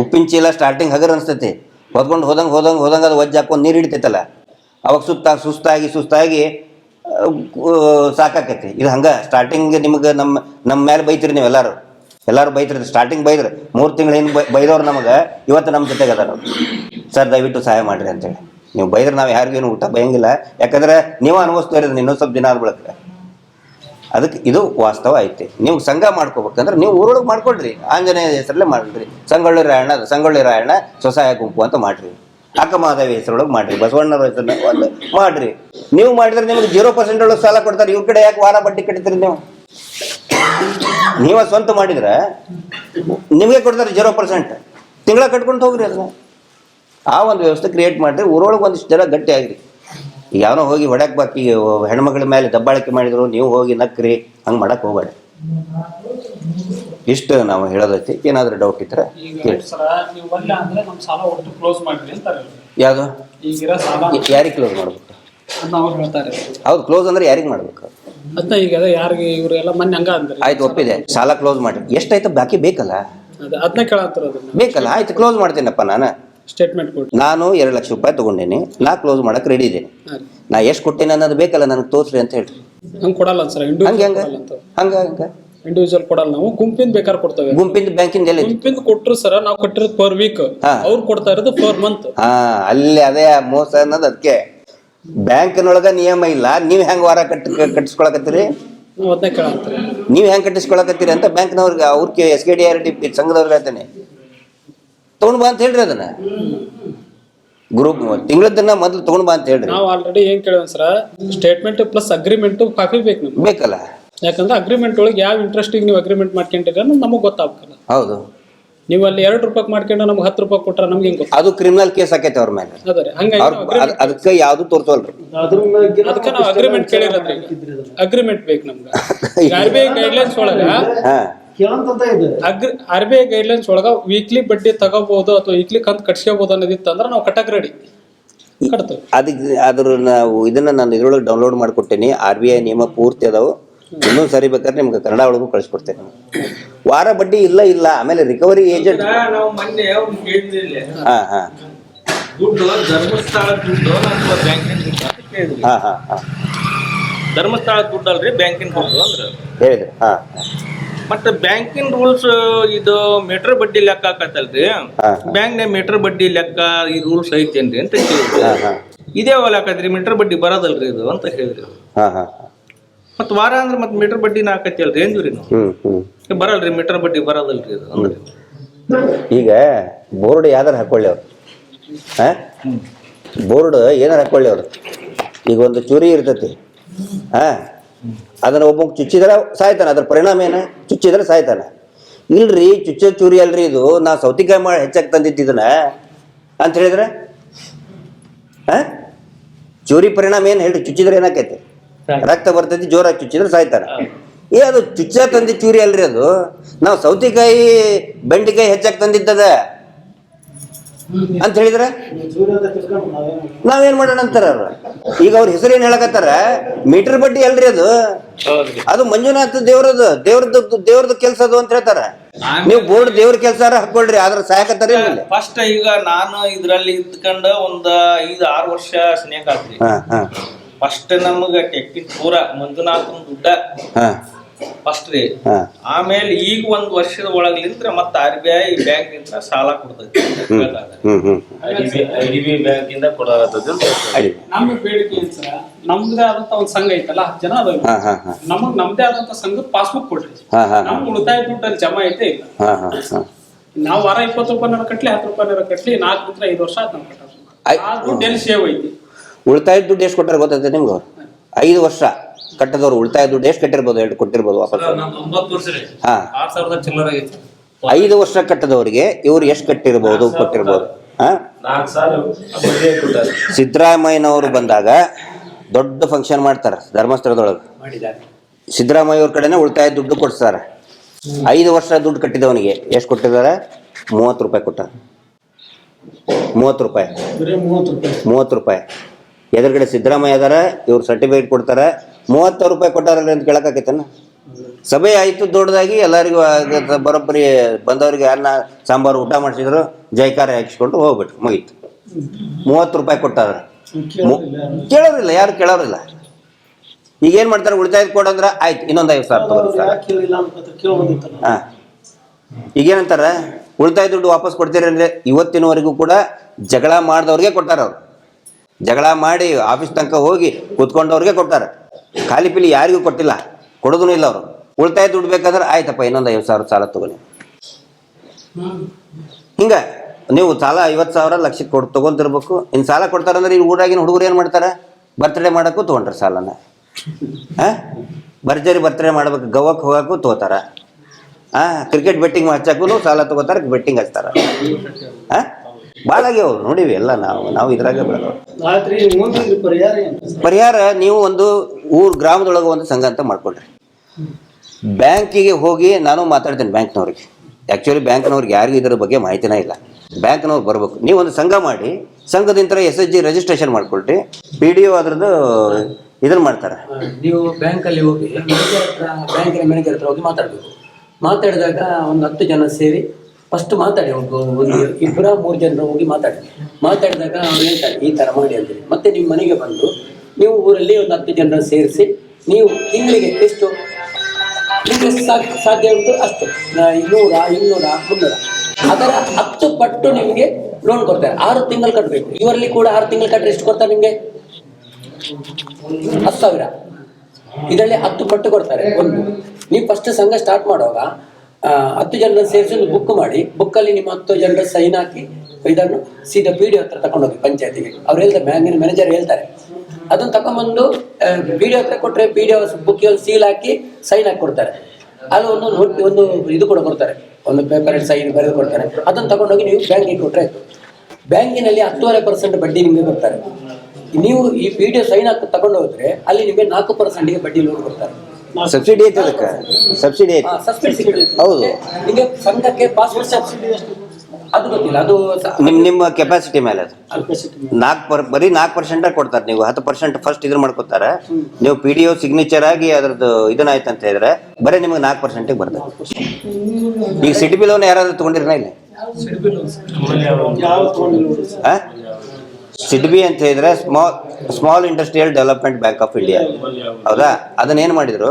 ಉಪ್ಪಿನ ಚೀಲ ಸ್ಟಾರ್ಟಿಂಗ್ ಹಗರ್ ಅನಿಸ್ತೈತಿ. ಹೊದ್ಕೊಂಡು ಹೋದಂಗೆ ಹೋದಂಗೆ ಹೋದಂಗೆ ಅದು ವಜ್ಜಾಕೊಂಡು ನೀರು ಹಿಡಿತೈತಲ್ಲ. ಅವಾಗ ಸುತ್ತ ಸುಸ್ತಾಗಿ ಸುಸ್ತಾಗಿ ಸಾಕಾಕೈತಿ ಇದು ಹಂಗ ಸ್ಟಾರ್ಟಿಂಗ್ ನಿಮ್ಗೆ ನಮ್ಮ ನಮ್ಮ ಮೇಲೆ ಬೈತೀರಿ ನೀವು ಎಲ್ಲರೂ. ಎಲ್ಲರೂ ಬೈತಿರಿ ಸ್ಟಾರ್ಟಿಂಗ್ ಬೈದ್ರಿ. ಮೂರು ತಿಂಗಳು ಹಿಂದೆ ಬೈದವ್ರು ನಮಗೆ ಇವತ್ತು ನಮ್ಮ ಜೊತೆಗೆ ಅದಾರ ಸರ್, ದಯವಿಟ್ಟು ಸಹಾಯ ಮಾಡ್ರಿ ಅಂತೇಳಿ. ನೀವು ಬೈದ್ರೆ ನಾವು ಯಾರಿಗೇನು ಊಟ ಬಯಂಗಿಲ್ಲ. ಯಾಕಂದ್ರೆ ನೀವು ಅನುಭವಿಸ್ತಾ ಇರೋದು ಇನ್ನೊಂದು ಸ್ವಲ್ಪ ದಿನ ಆದ ಬಳಿಕ. ಅದಕ್ಕೆ ಇದು ವಾಸ್ತವ ಐತಿ. ನೀವು ಸಂಘ ಮಾಡ್ಕೋಬೇಕಂದ್ರೆ ನೀವು ಊರೊಳಗೆ ಮಾಡ್ಕೊಳ್ರಿ. ಆಂಜನೇಯ ಹೆಸರಲ್ಲೇ ಮಾಡ್ರಿ. ಸಂಗೊಳ್ಳಿ ರಾಯಣ್ಣ ಸಂಗೊಳ್ಳಿ ರಾಯಣ್ಣ ಸ್ವಸಹಾಯ ಗುಂಪು ಅಂತ ಮಾಡ್ರಿ. ಅಕ್ಕಮಹಾದೇವಿ ಹೆಸರೊಳಗೆ ಮಾಡ್ರಿ? ಬಸವಣ್ಣರ ಹೆಸರನ್ನ ಒಂದು ಮಾಡ್ರಿ. ನೀವು ಮಾಡಿದ್ರೆ ನಿಮ್ಗೆ ಜೀರೋ ಪರ್ಸೆಂಟ್ ಒಳಗೆ ಸಾಲ ಕೊಡ್ತಾರೆ. ಇವ್ರ ಕಡೆ ಯಾಕೆ ವಾರ ಬಡ್ಡಿ ಕಟ್ಟಿದ್ರಿ ನೀವು? ನೀವ ಸ್ವಂತ ಮಾಡಿದ್ರೆ ನಿಮಗೆ ಕೊಡ್ತಾರೆ ಜೀರೋ ಪರ್ಸೆಂಟ್ ತಿಂಗಳ ಕಟ್ಕೊಂಡು ಹೋಗ್ರಿ ಅದನ್ನ ಆ ಒಂದು ವ್ಯವಸ್ಥೆ ಕ್ರಿಯೇಟ್ ಮಾಡಿರಿ. ಊರೊಳಗೆ ಒಂದಿಷ್ಟು ಜನ ಗಟ್ಟಿ ಆಗ್ರಿ. ಯಾವನೋ ಹೋಗಿ ಹೊಡ್ಯಾಕ್ ಬಾಕಿ ಹೆಣ್ಮಕ್ಳ ಮೇಲೆ ದಬ್ಬಾಳಿಕೆ ಮಾಡಿದ್ರು, ನೀವು ಹೋಗಿ ನಕ್ರಿ. ಹಂಗೆ ಮಾಡಕ್ಕೆ ಹೋಗ್ಬೇಡಿ ಇಷ್ಟು ನಾವು ಹೇಳೋದೈತಿ ಏನಾದರೂ ಡೌಟ್ ಇದ್ರೆ ಕೇಳಿ. ಯಾವುದು? ಯಾರಿಗೆ ಕ್ಲೋಸ್ ಮಾಡ್ಬೇಕು? ಹೌದು ಕ್ಲೋಸ್ ಅಂದ್ರೆ ಯಾರಿಗೆ ಮಾಡ್ಬೇಕು? ಅದನ್ನ ಈಗ ಅದೇ ಯಾರಿಗೆ ಇವ್ರೆಲ್ಲ ಮೊನ್ನೆ ಹಂಗ ಅಂದ್ರಿ. ಆಯ್ತು ಒಪ್ಪಿದೆ. ಸಾಲ ಕ್ಲೋಸ್ ಮಾಡಿ. ಎಷ್ಟಾಯ್ತು? ಬಾಕಿ ಬೇಕಲ್ಲ? ಅದನ್ನ ಕೇಳತ್ತಾರ ಅದನ್ನ. ಬೇಕಲ್ಲ? ಆಯ್ತು ಕ್ಲೋಸ್ ಮಾಡ್ತೀನಪ್ಪ ನಾನು. ಸ್ಟೇಟ್ಮೆಂಟ್ ಕೊಟ್ಟು ನಾನು ಎರಡು ಲಕ್ಷ ರೂಪಾಯಿ ತಗೊಂಡೇನಿ. ನಾ ಕ್ಲೋಸ್ ಮಾಡಕ್ ರೆಡಿ ಇದ್ದೀನಿ ನಾ ಎಷ್ಟು ಕೊಟ್ಟೇನೆ ಅನ್ನೋದು ಬೇಕಲ್ಲ ನನಗೆ ತೋರಿಸ್ರಿ ಅಂತ ಹೇಳಿ ಹಂಗೆ ಕೊಡಲ್ಲ ಸರ್ ಹಂಗೆ ಇಂಡಿವಿಜುವಲ್ ಹಂಗ. ಕೊಡಲ್ಲ ಹಂಗ ಹಂಗ. ಇಂಡಿವಿಜುವಲ್ ಕೊಡಲ್ಲ ನಾವು ಗುಂಪಿಂದ ಬೇಕಾದ್ರೆ ಕೊಡ್ತೇವೆ. ಗುಂಪಿಂದ ಬ್ಯಾಂಕಿಂದ ಎಲ್ಲಿ? ಗುಂಪಿಂದ ಕೊಟ್ರು ಸರ್ ನಾವು ಕಟ್ಟಿರೋದು ಪರ್ ವೀಕ್ ಹಾ. ಅವ್ರು ಕೊಡ್ತಾ ಇರೋದು ಪರ್ ಮಂತ್ ಹಾ ಅಲ್ಲಿ ಅದೇ ಮೋಸ ಅನ್ನೋದು ಅದಕ್ಕೆ. ಬ್ಯಾಂಕ್ನೊಳಗ ನಿಯಮ ಇಲ್ಲ ನೀವು ಹೆಂಗ್ ವಾರ ಕಟ್ ಕಟ್ಟಿಸ್ಕೊಳಕತ್ತೀರಿ? ನಾವು ಅದನ್ನ ಕೇಳಂತಾರೆ ನೀವು ಹೆಂಗ್ ಕಟ್ಟಿಸ್ಕೊಳಕತ್ತೀರಿ ಅಂತ ಬ್ಯಾಂಕ್ನವ್ರಿಗೆ ಅವ್ರಿಗೆ S K D R D ಸಂಘದವ್ರಿಗೆ ಹೇಳ್ತೇನೆ. ತಗೊಂಡ್ ಬಾ ಅಂತ ಹೇಳ್ರಿ ಅದನ್ನ. ಗ್ರೂಪ್ ತಿಂಗಳದನ್ನ ಮೊದಲು ತಗೊಂಡ್ ಬಾ ಅಂತ ಹೇಳ್ರಿ. ನಾವು ಆಲ್ರೆಡಿ ಏನ್ ಕೇಳೋಣ sir statement plus agreement copy ಬೇಕು ನಮ್ಗೆ. ಬೇಕಲ್ಲ? ಯಾಕಂದ್ರೆ ಅಗ್ರಿಮೆಂಟ್ ಒಳಗೆ ಯಾವ ಇಂಟ್ರೆಸ್ಟಿಗೆ ನೀವು ಅಗ್ರಿಮೆಂಟ್ ಮಾಡ್ಕೊಂಡಿರ ಅನ್ನೋದು ನಮಗೆ ಗೊತ್ತಾಗಲ್ಲ ಹೌದು. ನೀವು ಅಲ್ಲಿ ಎರಡು ರೂಪಾಯಿ ಮಾಡ್ಕೊಂಡು ನಮ್ಗೆ ಹತ್ತು ರೂಪಾಯಿ ಕೊಟ್ಟರೆ ನಮ್ಗೆ ಹೆಂಗ್ ಅದು ಕ್ರಿಮಿನಲ್ ಕೇಸ್ ಆಕೈತೆ ಅವ್ರ ಮೇಲೆ. ಅದೇ ಅವ್ರ ಅದಕ್ಕೆ ಯಾವುದು ತೋರ್ಸೋಲ್ರಿ. ಅದಕ್ಕೆ ನಾವು ಅಗ್ರಿಮೆಂಟ್ ಕೇಳಿರೋದ್ರಿ ಅಗ್ರಿಮೆಂಟ್ ಬೇಕು ನಮ್ಗೆ. ಆರ್ ಬಿ ಐ ಗೈಡ್ಲೈನ್ಸ್ ಒಳಗ ಹಾ. ಕೇಳಂತಂತ ಇದೆ. ಅಗ್ರಿ ಆರ್ ಬಿ ಐ ಗೈಡ್ಲೈನ್ಸ್ ಒಳಗ ವೀಕ್ಲಿ ಬಡ್ಡಿ ತಗೋಬಹುದು ಅಥವಾ ವೀಕ್ಲಿ ಕಂತ್ ಕಟ್ಸ್ಕೋಬಹುದು ಅನ್ನೋದಿತ್ತು ಅಂದ್ರೆ ನಾವು ಕಟ್ಟಕ್ ರೆಡಿ ಕಟ್ತೇವೆ. ಅದಕ್ಕೆ ಅದ್ರ ನಾವು ಇದನ್ನ ನಾನು ಇದ್ರೊಳಗೆ ಡೌನ್ಲೋಡ್ ಮಾಡ್ಕೊಟ್ಟೇನಿ. ಆರ್ ಬಿ ಐ ನಿಯಮ ಪೂರ್ತಿ ಅದಾವು. ಇನ್ನೊಂದು ಸರಿ ಬೇಕಾದ್ರೆ ನಿಮ್ಗೆ ಕನ್ನಡ ಒಳಗೂ ಕಳಿಸ್ಕೊಡ್ತೇನೆ. ವಾರ ಬಡ್ಡಿ ಇಲ್ಲ ಇಲ್ಲ ಆಮೇಲೆ ರಿಕವರಿ ಏಜೆಂಟ್ ನಾವು ಮೊನ್ನೆ ಅವ್ರು ಕೇಳಿದ್ರಿಲ್ಲ ಹಾ ಹಾ. ದುಡ್ಡು ಧರ್ಮಸ್ಥಳ ದುಡ್ಡು ನಮ್ಮ ಬ್ಯಾಂಕಿನ ದುಡ್ಡು ಅಂತ ಕೇಳಿದ್ರಿ ಹಾ ಹಾ ಹಾ. ಧರ್ಮಸ್ಥಳ ದುಡ್ಡು ಅಲ್ರಿ ಬ್ಯಾಂಕಿನ ದುಡ್ಡು ಅಂದ್ರ. ಹೇಳಿದ್ರಿ ಹಾ. ಮತ್ತೆ ಬ್ಯಾಂಕಿನ ರೂಲ್ಸ್ ಇದು ಮೀಟರ್ ಬಡ್ಡಿ ಲೆಕ್ಕ ಹಾಕತ್ತಲ್ರಿ. ಬ್ಯಾಂಕ್ ಬ್ಯಾಂಕ್ನ ಮೀಟರ್ ಬಡ್ಡಿ ಲೆಕ್ಕ ಈ ರೂಲ್ಸ್ ಐತೇನ್ರಿ ಅಂತ ಕೇಳಿದ್ರು ಇದೇ ಹೋಲಾಕತ್ರಿ ಮೀಟರ್ ಬಡ್ಡಿ ಬರೋದಲ್ರಿ ಇದು ಅಂತ ಹೇಳಿದ್ರು. ಹಾ ಹಾ. ಮತ್ ವಾರ ಅಂದ್ರೆ ಮತ್ ಮೀಟರ್ ಬಡ್ಡಿನ ಹಾಕತ್ತಿ ಅಲ್ರಿ ಏನ್ರಿ ನಾವು ಹ್ಮ್ ಹ್ಮ್. ಬರಲ್ಲ ಬರಲ್ರಿ ಮೀಟರ್ ಬಡ್ಡಿ ಬರೋದಲ್ರಿ ಅದು ಅಂದ್ರೆ. ಈಗ ಬೋರ್ಡ್ ಯಾವ್ದಾರ ಹಾಕೊಳ್ಳಿ ಅವ್ರು ಹಾ? ಬೋರ್ಡ್ ಏನಾರ ಹಾಕೊಳ್ಳಿ ಅವ್ರು ಈಗ ಒಂದು ಚೂರಿ ಇರ್ತೈತಿ. ಹಾ? ಅದನ್ನ ಒಬ್ಬ ಚುಚ್ಚಿದ್ರೆ ಸಾಯ್ತಾನ ಅದ್ರ ಪರಿಣಾಮ ಏನ? ಚುಚ್ಚಿದ್ರೆ ಸಾಯ್ತಾನ. ಇಲ್ರಿ ಚುಚ್ಚ ಚೂರಿ ಅಲ್ರಿ ಇದು. ನಾ ಸೌತಿಕಾಯಿ ಮಾಡಿ ಹೆಚ್ಚಾಗಿ ತಂದಿದ್ದಿದನ ಅಂತ ಹೇಳಿದ್ರೆ? ಹಾ? ಚೂರಿ ಪರಿಣಾಮ ಏನು ಹೇಳ್ರಿ? ಚುಚ್ಚಿದ್ರೆ ಏನಾಕೈತಿ? ರಕ್ತ ಬರ್ತೈತಿ ಜೋರಾಗಿ ಚುಚ್ಚಿದ್ರೆ ಸಾಯ್ತಾರೆ. ಏ ಅದು ಚುಚ್ಚ ತಂದಿ ಚೂರಿ ಅಲ್ರಿ ಅದು? ನಾವು ಸೌತಿಕಾಯಿ ಬೆಂಡೆಕಾಯಿ ಹೆಚ್ಚಾಗಿ ತಂದಿದ್ದದ? ಅಂತ ಹೇಳಿದ್ರೆ? ನಾವೇನು ಮಾಡೋಣ ಅಂತಾರ ಅವ್ರು? ಈಗ ಅವ್ರ ಹೆಸರು ಏನ್ ಹೇಳಕತ್ತಾರ? ಮೀಟರ್ ಬಡ್ಡಿ ಅಲ್ರಿ ಅದು? ಅದು ಮಂಜುನಾಥ್ ದೇವ್ರದ್ದು ದೇವ್ರದ್ದು ದೇವ್ರದ್ದು ಕೆಲ್ಸ ಅದು ಅಂತ ಹೇಳ್ತಾರ. ನೀವು ಬೋರ್ಡ್ ದೇವ್ರ ಕೆಲ್ಸ ಹಾಕೊಳ್ರಿ ಆದ್ರ ಸಾಯಕತ್ತಾರ ಇಲ್ಲಿ. ಫಸ್ಟ್ ಈಗ ನಾನು ಇದ್ರಲ್ಲಿ ಇದ್ಕೊಂಡ ಒಂದ್ ಐದ್ ಆರು ವರ್ಷ ಸ್ನೇಹ ಆತ್ರಿ. ಹಾ ಹಾ. ಫಸ್ಟ್ ನಮಗ ಟೆಕ್ಕಿನ ಪೂರ ಮಂಜುನಾಥನ್ ದುಡ್ಡ. ಫಸ್ಟ್ ರೀ. ಆಮೇಲೆ ಈಗ ಒಂದ್ ವರ್ಷದ ಒಳಗ್ಲಿಂತ್ರ ಮತ್ತ ಆರ್ ಬಿ ಐ ಬ್ಯಾಂಕ್ ನಿಂತ್ರ ಸಾಲ ಕೊಡ್ತೈತಿ. ಬ್ಯಾಂಕ್ ಇಂದ ಕೊಡಾಕತ್ತದ ನಮ್ಗೆ ಬೇಡಿಕೆ ಏನ್ ಸರ? ನಮ್ದೇ ಆದಂತ ಒಂದ್ ಸಂಘ ಐತಲ್ಲ ಹತ್ತು ಜನ ಅದಾವ ಹಾ ಹಾ ಹಾ. ನಮಗ್ ನಮ್ದೇ ಆದಂತ ಸಂಘದ ಪಾಸ್ಬುಕ್ ಕೊಡ್ರಿ. ಹಾ ಹಾ ನಮ್ ಉಳಿತಾಯ ದುಡ್ಡು ಅಲ್ಲಿ ಜಮಾ ಐತೆ ಇಲ್ಲ ಹಾ ಹಾ ಹಾ. ನಾವು ವಾರ ಇಪ್ಪತ್ತು ರೂಪಾಯಿ ಕಟ್ಲಿ ಹತ್ತು ರೂಪಾಯಿ ಕಟ್ಲಿ ನಾಲ್ಕು ನಿಂತ್ರ ಐದು ವರ್ಷ ಆದ್ ನಮ್ ಕಟ್ಟೋದು ಆ ದುಡ್ಡು ಎಲ್ಲಿ ಸೇವ್ ಐತಿ? ಉಳಿತಾಯ ದುಡ್ಡು ಎಷ್ಟು ಕೊಟ್ಟಾರ ಗೊತ್ತೈತೆ ನಿಮ್ಗೆ? ಐದು ವರ್ಷ ಕಟ್ಟದವ್ರು ಉಳಿತಾಯ ದುಡ್ಡು ಎಷ್ಟು ಕಟ್ಟಿರ್ಬೋದು ಹೇಳಿ ಕೊಟ್ಟಿರ್ಬೋದು ವಾಪಸ್ ಹಾ. ಐದು ವರ್ಷ ಕಟ್ಟದವರಿಗೆ ಇವ್ರು ಎಷ್ಟು ಕಟ್ಟಿರ್ಬೋದು ಕೊಟ್ಟಿರ್ಬೋದು. ಹಾ? ಸಿದ್ದರಾಮಯ್ಯನವರು ಬಂದಾಗ ದೊಡ್ಡ ಫಂಕ್ಷನ್ ಮಾಡ್ತಾರೆ ಧರ್ಮಸ್ಥಳದೊಳಗೆ. ಸಿದ್ದರಾಮಯ್ಯ ಅವ್ರ ಕಡೆನೇ ಉಳಿತಾಯ ದುಡ್ಡು ಕೊಡ್ತಾರೆ ಐದು ವರ್ಷ ದುಡ್ಡು ಕಟ್ಟಿದವನಿಗೆ ಎಷ್ಟು ಕೊಟ್ಟಿದ್ದಾರೆ? ಮೂವತ್ತು ರೂಪಾಯಿ ಕೊಟ್ಟ. ಮೂವತ್ತು ರೂಪಾಯಿ. ಮೂವತ್ತು ರೂಪಾಯಿ. ಎದುರುಗಡೆ ಸಿದ್ದರಾಮಯ್ಯ ಅದಾರ, ಇವ್ರು ಸರ್ಟಿಫಿಕೇಟ್ ಕೊಡ್ತಾರೆ. ಮೂವತ್ತಾರು ರೂಪಾಯಿ ಕೊಟ್ಟಾರಲ್ಲ ಅಂತ ಕೇಳಕ್ಕಾಕೈತನ ಸಭೆ ಆಯಿತು ದೊಡ್ಡದಾಗಿ, ಎಲ್ಲರಿಗೂ ಬರೋಬ್ಬರಿ ಬಂದವರಿಗೆ ಅನ್ನ, ಸಾಂಬಾರು ಊಟ ಮಾಡಿಸಿದ್ರು ಜೈಕಾರ ಹಾಕಿಸ್ಕೊಂಡು ಹೋಗ್ಬಿಟ್ರು, ಮುಗೀತು. ಮೂವತ್ತು ರೂಪಾಯಿ ಕೊಟ್ಟಾರ. ಕೇಳೋರಿಲ್ಲ, ಯಾರು ಕೇಳೋರಿಲ್ಲ. ಈಗ ಏನ್ ಮಾಡ್ತಾರೆ, ಉಳಿತಾಯ ಕೊಡಂದ್ರ ಆಯ್ತು ಇನ್ನೊಂದು ಐದು ಸಾವಿರ ತಗೋರಿ ಹಾ. ಈಗೇನಂತಾರ ಉಳಿತಾಯ ದುಡ್ಡು ವಾಪಸ್ ಕೊಡ್ತೀರಂದ್ರೆ ಇವತ್ತಿನವರೆಗೂ ಕೂಡ ಜಗಳ ಮಾಡಿದವ್ರಿಗೆ ಕೊಟ್ಟಾರ ಅವ್ರು. ಜಗಳ ಮಾಡಿ ಆಫೀಸ್ ತನಕ ಹೋಗಿ ಕೂತ್ಕೊಂಡವ್ರಿಗೆ ಕೊಡ್ತಾರೆ. ಖಾಲಿ ಪಿಲಿ ಯಾರಿಗೂ ಕೊಟ್ಟಿಲ್ಲ. ಕೊಡೋದೂ ಇಲ್ಲ ಅವರು. ಉಳಿತಾಯ ದುಡ್ಡು ಬೇಕಾದ್ರೆ ಆಯ್ತಪ್ಪ, ಇನ್ನೊಂದು ಐವತ್ತು ಸಾವಿರ ಸಾಲ ತಗೊಳ್ಳಿ. ಹಿಂಗ, ನೀವು ಸಾಲ ಐವತ್ತು ಸಾವಿರ ಲಕ್ಷಕ್ಕೆ ಕೊಟ್ಟು ತಗೊಂತಿರ್ಬೇಕು. ಇನ್ನು ಸಾಲ ಕೊಡ್ತಾರಂದ್ರೆ ಈ ಊರಾಗಿನ ಹುಡುಗರು ಏನು ಮಾಡ್ತಾರೆ? ಬರ್ತ್ಡೇ ಮಾಡೋಕ್ಕೂ ತೊಗೊಂಡ್ರೆ ಸಾಲನ. ಹಾಂ ಭರ್ಜರಿ ಬರ್ತ್ಡೇ ಮಾಡ್ಬೇಕು ಗವಕ್ಕೆ ಹೋಗೋಕ್ಕೂ ತಗೋತಾರ. ಹಾಂ ಕ್ರಿಕೆಟ್ ಬೆಟ್ಟಿಂಗ್ ಹಚ್ಚಕ್ಕೂ ಸಾಲ ತೊಗೋತಾರೆ ಬೆಟ್ಟಿಂಗ್ ಹಚ್ತಾರ. ಹಾಂ ಭಾಳ ಆಗ್ಯಾವ ನೋಡಿವಿ ಎಲ್ಲ ನಾವು ನಾವು ಇದ್ರಾಗ ಪರಿಹಾರ ನೀವು ಒಂದು ಊರ್ ಗ್ರಾಮದೊಳಗೆ ಒಂದು ಸಂಘ ಅಂತ ಮಾಡ್ಕೊಳ್ರಿ ಬ್ಯಾಂಕಿಗೆ ಹೋಗಿ ನಾನು ಮಾತಾಡ್ತೇನೆ ಬ್ಯಾಂಕ್ನವ್ರಿಗೆ. ಆ್ಯಕ್ಚುಲಿ ಬ್ಯಾಂಕ್ನವ್ರಿಗೆ ಯಾರಿಗೂ ಇದರ ಬಗ್ಗೆ ಮಾಹಿತಿನೇ ಇಲ್ಲ. ಬ್ಯಾಂಕ್ನವ್ರು ಬರ್ಬೇಕು. ನೀವು ಒಂದು ಸಂಘ ಮಾಡಿ ಸಂಘದಿಂದ ಎಸ್ ಎಸ್ ಜಿ ರಿಜಿಸ್ಟ್ರೇಷನ್ ಮಾಡ್ಕೊಳ್ರಿ ಪಿ ಡಿ ಒ ಅದ್ರದ್ದು ಇದನ್ನು ಮಾಡ್ತಾರೆ. ನೀವು ಬ್ಯಾಂಕಲ್ಲಿ ಹೋಗಿ ಮ್ಯಾನೇಜರ್ ಹತ್ರ ಬ್ಯಾಂಕಿನ ಮ್ಯಾನೇಜರ್ ಹತ್ರ ಹೋಗಿ ಮಾತಾಡಬೇಕು. ಮಾತಾಡಿದಾಗ ಒಂದು ಹತ್ತು ಜನ ಸೇರಿ ಫಸ್ಟ್ ಮಾತಾಡಿ ಒಂದು ಇಬ್ಬರ ಮೂರು ಜನರು ಹೋಗಿ ಮಾತಾಡಿ. ಮಾತಾಡಿದಾಗ ಅವ್ರು ಹೇಳ್ತಾರೆ ಈ ಥರ ಮಾಡಿ ಅಂತೇಳಿ ಮತ್ತೆ ನಿಮ್ಮ ಮನೆಗೆ ಬಂದು, ನೀವು ಊರಲ್ಲಿ ಒಂದು ಹತ್ತು ಜನರ ಸೇರಿಸಿ, ನೀವು ತಿಂಗಳಿಗೆ ಎಷ್ಟು? ನಿಮಗೆ ಸಾಧ್ಯ ಉಂಟು ಅಷ್ಟು. ಇನ್ನೂರ ಇನ್ನೂರ, ಮುನ್ನೂರ. ಅದರ ಹತ್ತು ಪಟ್ಟು ನಿಮಗೆ ಲೋನ್ ಕೊಡ್ತಾರೆ. ಆರು ತಿಂಗಳು ಕಟ್ಟಬೇಕು ಇವರಲ್ಲಿ ಕೂಡ ಆರು ತಿಂಗಳು ಕಟ್ಟರೆ ಎಷ್ಟು ಕೊಡ್ತಾರೆ ನಿಮಗೆ? ಹತ್ತು ಸಾವಿರ. ಇದರಲ್ಲಿ ಹತ್ತು ಪಟ್ಟು ಕೊಡ್ತಾರೆ. ಒಂದು. ನೀವು ಫಸ್ಟ್ ಸಂಘ ಸ್ಟಾರ್ಟ್ ಮಾಡುವಾಗ ಹತ್ತು ಜನರ ಸೇರಿಸಿ ಒಂದು ಬುಕ್ ಮಾಡಿ ಬುಕ್ಕಲ್ಲಿ ನಿಮ್ಮ ಹತ್ತು ಜನರ ಸೈನ್ ಹಾಕಿ, ಇದನ್ನು ಸೀದಾ ಪಿ ಡಿ ಹತ್ರ ತಗೊಂಡೋಗಿ ಪಂಚಾಯತಿಗೆ. ಅವ್ರು ಹೇಳ್ತಾರೆ ಬ್ಯಾಂಕಿನ ಮ್ಯಾನೇಜರ್ ಹೇಳ್ತಾರೆ. ಅದನ್ನ ತಗೊಂಬಂದು ಪಿ ಡಿ ಹತ್ರ ಕೊಟ್ಟರೆ ಪಿ ಡಿ ಬುಕ್ ಸೀಲ್ ಹಾಕಿ ಸೈನ್ ಹಾಕಿ ಕೊಡ್ತಾರೆ. ಅಲ್ಲಿ ಒಂದು ಒಂದು ಇದು ಕೂಡ ಕೊಡ್ತಾರೆ. ಒಂದು ಪೇಪರ್ ಸೈನ್ ಬರೆದು ಕೊಡ್ತಾರೆ. ಅದನ್ನು ತಗೊಂಡೋಗಿ ನೀವು ಬ್ಯಾಂಕಿಗೆ ಕೊಟ್ಟರೆ ಬ್ಯಾಂಕಿನಲ್ಲಿ ಹತ್ತುವರೆ ಪರ್ಸೆಂಟ್ ಬಡ್ಡಿ ನಿಮಗೆ ಕೊಡ್ತಾರೆ. ನೀವು ಈ ಪಿ ಡಿ ಸೈನ್ ಹಾಕಿ ತಗೊಂಡು ಹೋದ್ರೆ ಅಲ್ಲಿ ನಿಮಗೆ ನಾಲ್ಕು ಪರ್ಸೆಂಟ್ಗೆ ಬಡ್ಡಿ ಲೋನ್ ಕೊಡ್ತಾರೆ. ಸಬ್ಸಿಡಿ ಐತೆ ಅದಕ್ಕೆ. ಸಬ್ಸಿಡಿ ಐತೆ. ಹೌದು. ನಿಮಗೆ ಸಂಘಕ್ಕೆ ಪಾಸ್ಪೋರ್ಟ್ ಸಬ್ಸಿಡಿ ಅದು ಗೊತ್ತಿಲ್ಲ. ಅದು ನಿಮ್ಮ ನಿಮ್ಮ ಕೆಪಾಸಿಟಿ ಮೇಲೆ ಅದು. ನಾಲ್ಕು ಪರ್ ಬರೀ ನಾಲ್ಕು ಪರ್ಸೆಂಟ್ ಕೊಡ್ತಾರೆ. ನೀವು ಹತ್ತು ಪರ್ಸೆಂಟ್ ಫಸ್ಟ್ ಇದ್ರ ಮಾಡ್ಕೊತಾರೆ ನೀವು ಪಿ ಡಿ ಒ ಸಿಗ್ನೇಚರ್ ಆಗಿ ಅದ್ರದ್ದು ಇದನ್ನ ಆಯ್ತು ಅಂತ ಹೇಳಿದ್ರೆ ಬರೀ ನಿಮ್ಗೆ ನಾಲ್ಕು ಪರ್ಸೆಂಟಿಗೆ ಬರ್ತದೆ. ಈಗ ಸಿಟಿ ಬಿ ಲೋನ್ ಯಾರಾದ್ರೂ ತೊಗೊಂಡಿರನ ಇಲ್ಲಿ? ಸಿಡ್ಬಿ ಅಂತ ಹೇಳಿದ್ರೆ small small industrial development bank of India ಹೌದಾ? ಅದನ್ನ ಏನು ಮಾಡಿದ್ರು?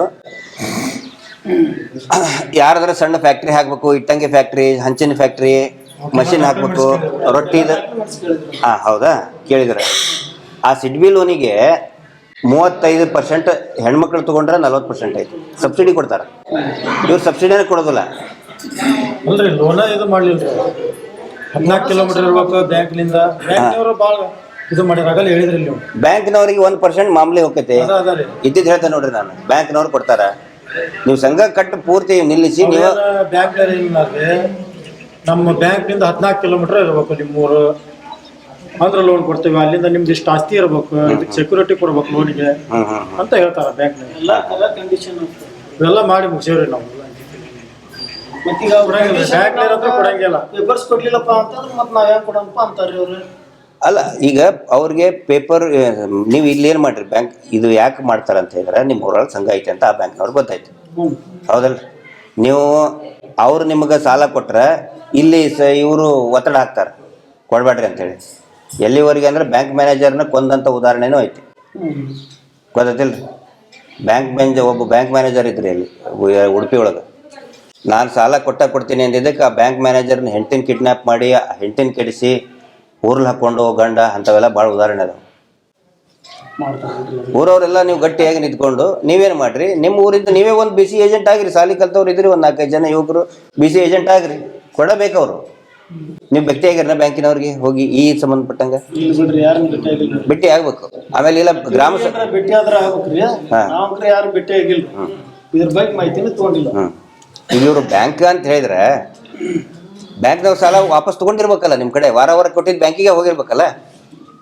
ಯಾರಾದ್ರೂ ಸಣ್ಣ ಫ್ಯಾಕ್ಟ್ರಿ ಹಾಕ್ಬೇಕು, ಇಟ್ಟಂಗಿ ಫ್ಯಾಕ್ಟ್ರಿ ಹಂಚಿನ ಫ್ಯಾಕ್ಟ್ರಿ ಮಷಿನ್ ಹಾಕ್ಬೇಕು, ರೊಟ್ಟಿದ ಹಾ ಹೌದಾ? ಕೇಳಿದ್ರೆ. ಆ ಸಿಡ್ಬಿ ಲೋನಿಗೆ ಮೂವತ್ತೈದು ಪರ್ಸೆಂಟ್ ಹೆಣ್ಮಕ್ಳು ತಗೊಂಡ್ರೆ ನಲ್ವತ್ತು ಪರ್ಸೆಂಟ್ ಐತಿ ಸಬ್ಸಿಡಿ ಕೊಡ್ತಾರೆ. ಇವ್ರು ಸಬ್ಸಿಡಿನೇ ಕೊಡೋದಿಲ್ಲ. ಹದಿನಾಲ್ಕು ಕಿಲೋಮೀಟರ್ ಇರ್ಬೇಕು ಬ್ಯಾಂಕ್ನಿಂದ ಬ್ಯಾಂಕ್ನವರು ಭಾಳ ಇದು ಮಾಡಿರ ಆಗಲ್ಲ ಹೇಳಿದ್ರಿ ನೀವು. ಬ್ಯಾಂಕ್ನವ್ರಿಗೆ ಒಂದು ಪರ್ಸೆಂಟ್ ಮಾಮೂಲಿ ಹೋಗ್ತೈತಿ. ಅದ ಅದ ರೀ. ಇದ್ದಿದ್ದು ಹೇಳ್ತೇನೆ ನೋಡ್ರಿ ನಾನು. ಬ್ಯಾಂಕ್ನವ್ರು ಕೊಡ್ತಾರ. ನೀವು ಸಂಘ ಕಟ್ಟು ಪೂರ್ತಿ ನಿಲ್ಲಿಸಿ ನೀವು ಬ್ಯಾಂಕ್ ನಮ್ಮ ನಮ್ಮ ಬ್ಯಾಂಕ್ನಿಂದ ಹದಿನಾಲ್ಕು ಕಿಲೋಮೀಟರ್ ಇರ್ಬೇಕು ನಿಮ್ಮೂರು. ಅಂದ್ರೆ ಲೋನ್ ಕೊಡ್ತೀವಿ. ಅಲ್ಲಿಂದ ನಿಮ್ದು ಇಷ್ಟು ಆಸ್ತಿ ಇರ್ಬೇಕು. ಇದಕ್ಕೆ ಸೆಕ್ಯೂರಿಟಿ ಕೊಡ್ಬೇಕು ಲೋನಿಗೆ ಹ್ಮ್ ಹ್ಮ್ ಅಂತ ಹೇಳ್ತಾರ ಬ್ಯಾಂಕ್ನಾಗ ಎಲ್ಲ ಎಲ್ಲ ಕಂಡೀಷನ್ ಇವೆಲ್ಲ ಮಾಡಿ ಮುಗಿಸೇವ್ರಿ ನಾವು. ಮತ್ತೀಗ ಕೊಡಂಗಿಲ್ಲ. ಪೇಪರ್ಸ್ ಕೊಡ್ಲಿಲ್ಲಪ್ಪ ಅಂತಂದ್ರೆ ಮತ್ತೆ ನಾವ್ ಯಾಕೆ ಕೊಡಂಪ ಅಂತಾರ್ರಿ ಅವ್ರು? ಅಲ್ಲ ಈಗ ಅವ್ರಿಗೆ ಪೇಪರ್ ನೀವು ಇಲ್ಲಿ ಏನು ಮಾಡ್ರಿ ಬ್ಯಾಂಕ್ ಇದು ಯಾಕೆ ಮಾಡ್ತಾರೆ ಅಂತ ಹೇಳಿದ್ರೆ ನಿಮ್ಮ ಊರಲ್ಲಿ ಸಂಘ ಐತೆ ಅಂತ ಆ ಬ್ಯಾಂಕ್ನವ್ರು ಗೊತ್ತಾಯ್ತು. ಹೌದಲ್ರಿ? ನೀವು ಅವ್ರು ನಿಮಗೆ ಸಾಲ ಕೊಟ್ರೆ ಇಲ್ಲಿ ಸ ಇವರು ಒತ್ತಡ ಹಾಕ್ತಾರೆ. ಕೊಡಬೇಡ್ರಿ ಅಂತೇಳಿ. ಎಲ್ಲಿವರೆಗೆ ಅಂದ್ರೆ ಬ್ಯಾಂಕ್ ಮ್ಯಾನೇಜರ್ನ ಕೊಂದಂಥ ಉದಾಹರಣೆನೂ ಐತಿ. ಗೊತ್ತಾಯ್ತಿಲ್ರಿ? ಬ್ಯಾಂಕ್ ಮ್ಯಾನೇಜರ್ ಒಬ್ಬ ಬ್ಯಾಂಕ್ ಮ್ಯಾನೇಜರ್ ಇದ್ರಿ ಇಲ್ಲಿ ಉಡುಪಿ ಒಳಗೆ. ನಾನು ಸಾಲ ಕೊಟ್ಟ ಕೊಡ್ತೀನಿ ಅಂದಿದ್ದಕ್ಕೆ ಆ ಬ್ಯಾಂಕ್ ಮ್ಯಾನೇಜರ್ನ ಹೆಂಡತಿನ ಕಿಡ್ನ್ಯಾಪ್ ಮಾಡಿ ಆ ಹೆಂಡತಿನ ಕೆಡಿಸಿ ಊರ್ಲ್ ಹಾಕ್ಕೊಂಡು ಗಂಡ ಅಂಥವೆಲ್ಲ ಭಾಳ ಉದಾಹರಣೆ ಅದಾವೆ. ಊರವರೆಲ್ಲ ನೀವು ಗಟ್ಟಿಯಾಗಿ ನಿಂತ್ಕೊಂಡು ನೀವೇನು ಮಾಡ್ರಿ? ನಿಮ್ಮ ಊರಿಂದ ನೀವೇ ಒಂದು ಬಿಸಿ ಏಜೆಂಟ್ ಆಗಿರಿ ಸಾಲಿ ಕಲ್ತವ್ರು ಇದ್ರಿ ಒಂದು ನಾಲ್ಕೈದು ಜನ ಯುವಕರು ಬಿಸಿ ಏಜೆಂಟ್ ಆಗಿರಿ ಕೊಡಬೇಕು ಅವರು. ನೀವು ಭೇಟಿ ಆಗಿರನ ಬ್ಯಾಂಕಿನವ್ರಿಗೆ ಹೋಗಿ ಈ ಸಂಬಂಧಪಟ್ಟಂಗೆ? ಭೇಟಿ ಆಗ್ಬೇಕು. ಆಮೇಲೆ ಇಲ್ಲ ಗ್ರಾಮ ಸಭೆ ಹಾಂ ಭೇಟಿ ಆದ್ರೆ ಆಗ್ಬೇಕ್ರಿ. ಯಾರು ಭೇಟಿ ಆಗಿಲ್ಲ. ಇದ್ರ ಬಗ್ಗೆ ಮಾಹಿತಿನ ತಗೊಂಡಿಲ್ಲ. ಇವರು ಬ್ಯಾಂಕ್ ಅಂತ ಹೇಳಿದ್ರೆ ಬ್ಯಾಂಕ್ನವ್ರು ಸಾಲ ವಾಪಸ್ ತೊಗೊಂಡಿರ್ಬೇಕಲ್ಲ ನಿಮ್ಮ ಕಡೆ ವಾರ ವಾರ ಕೊಟ್ಟಿದ್ದು ಬ್ಯಾಂಕಿಗೆ ಹೋಗಿರ್ಬೇಕಲ್ಲ?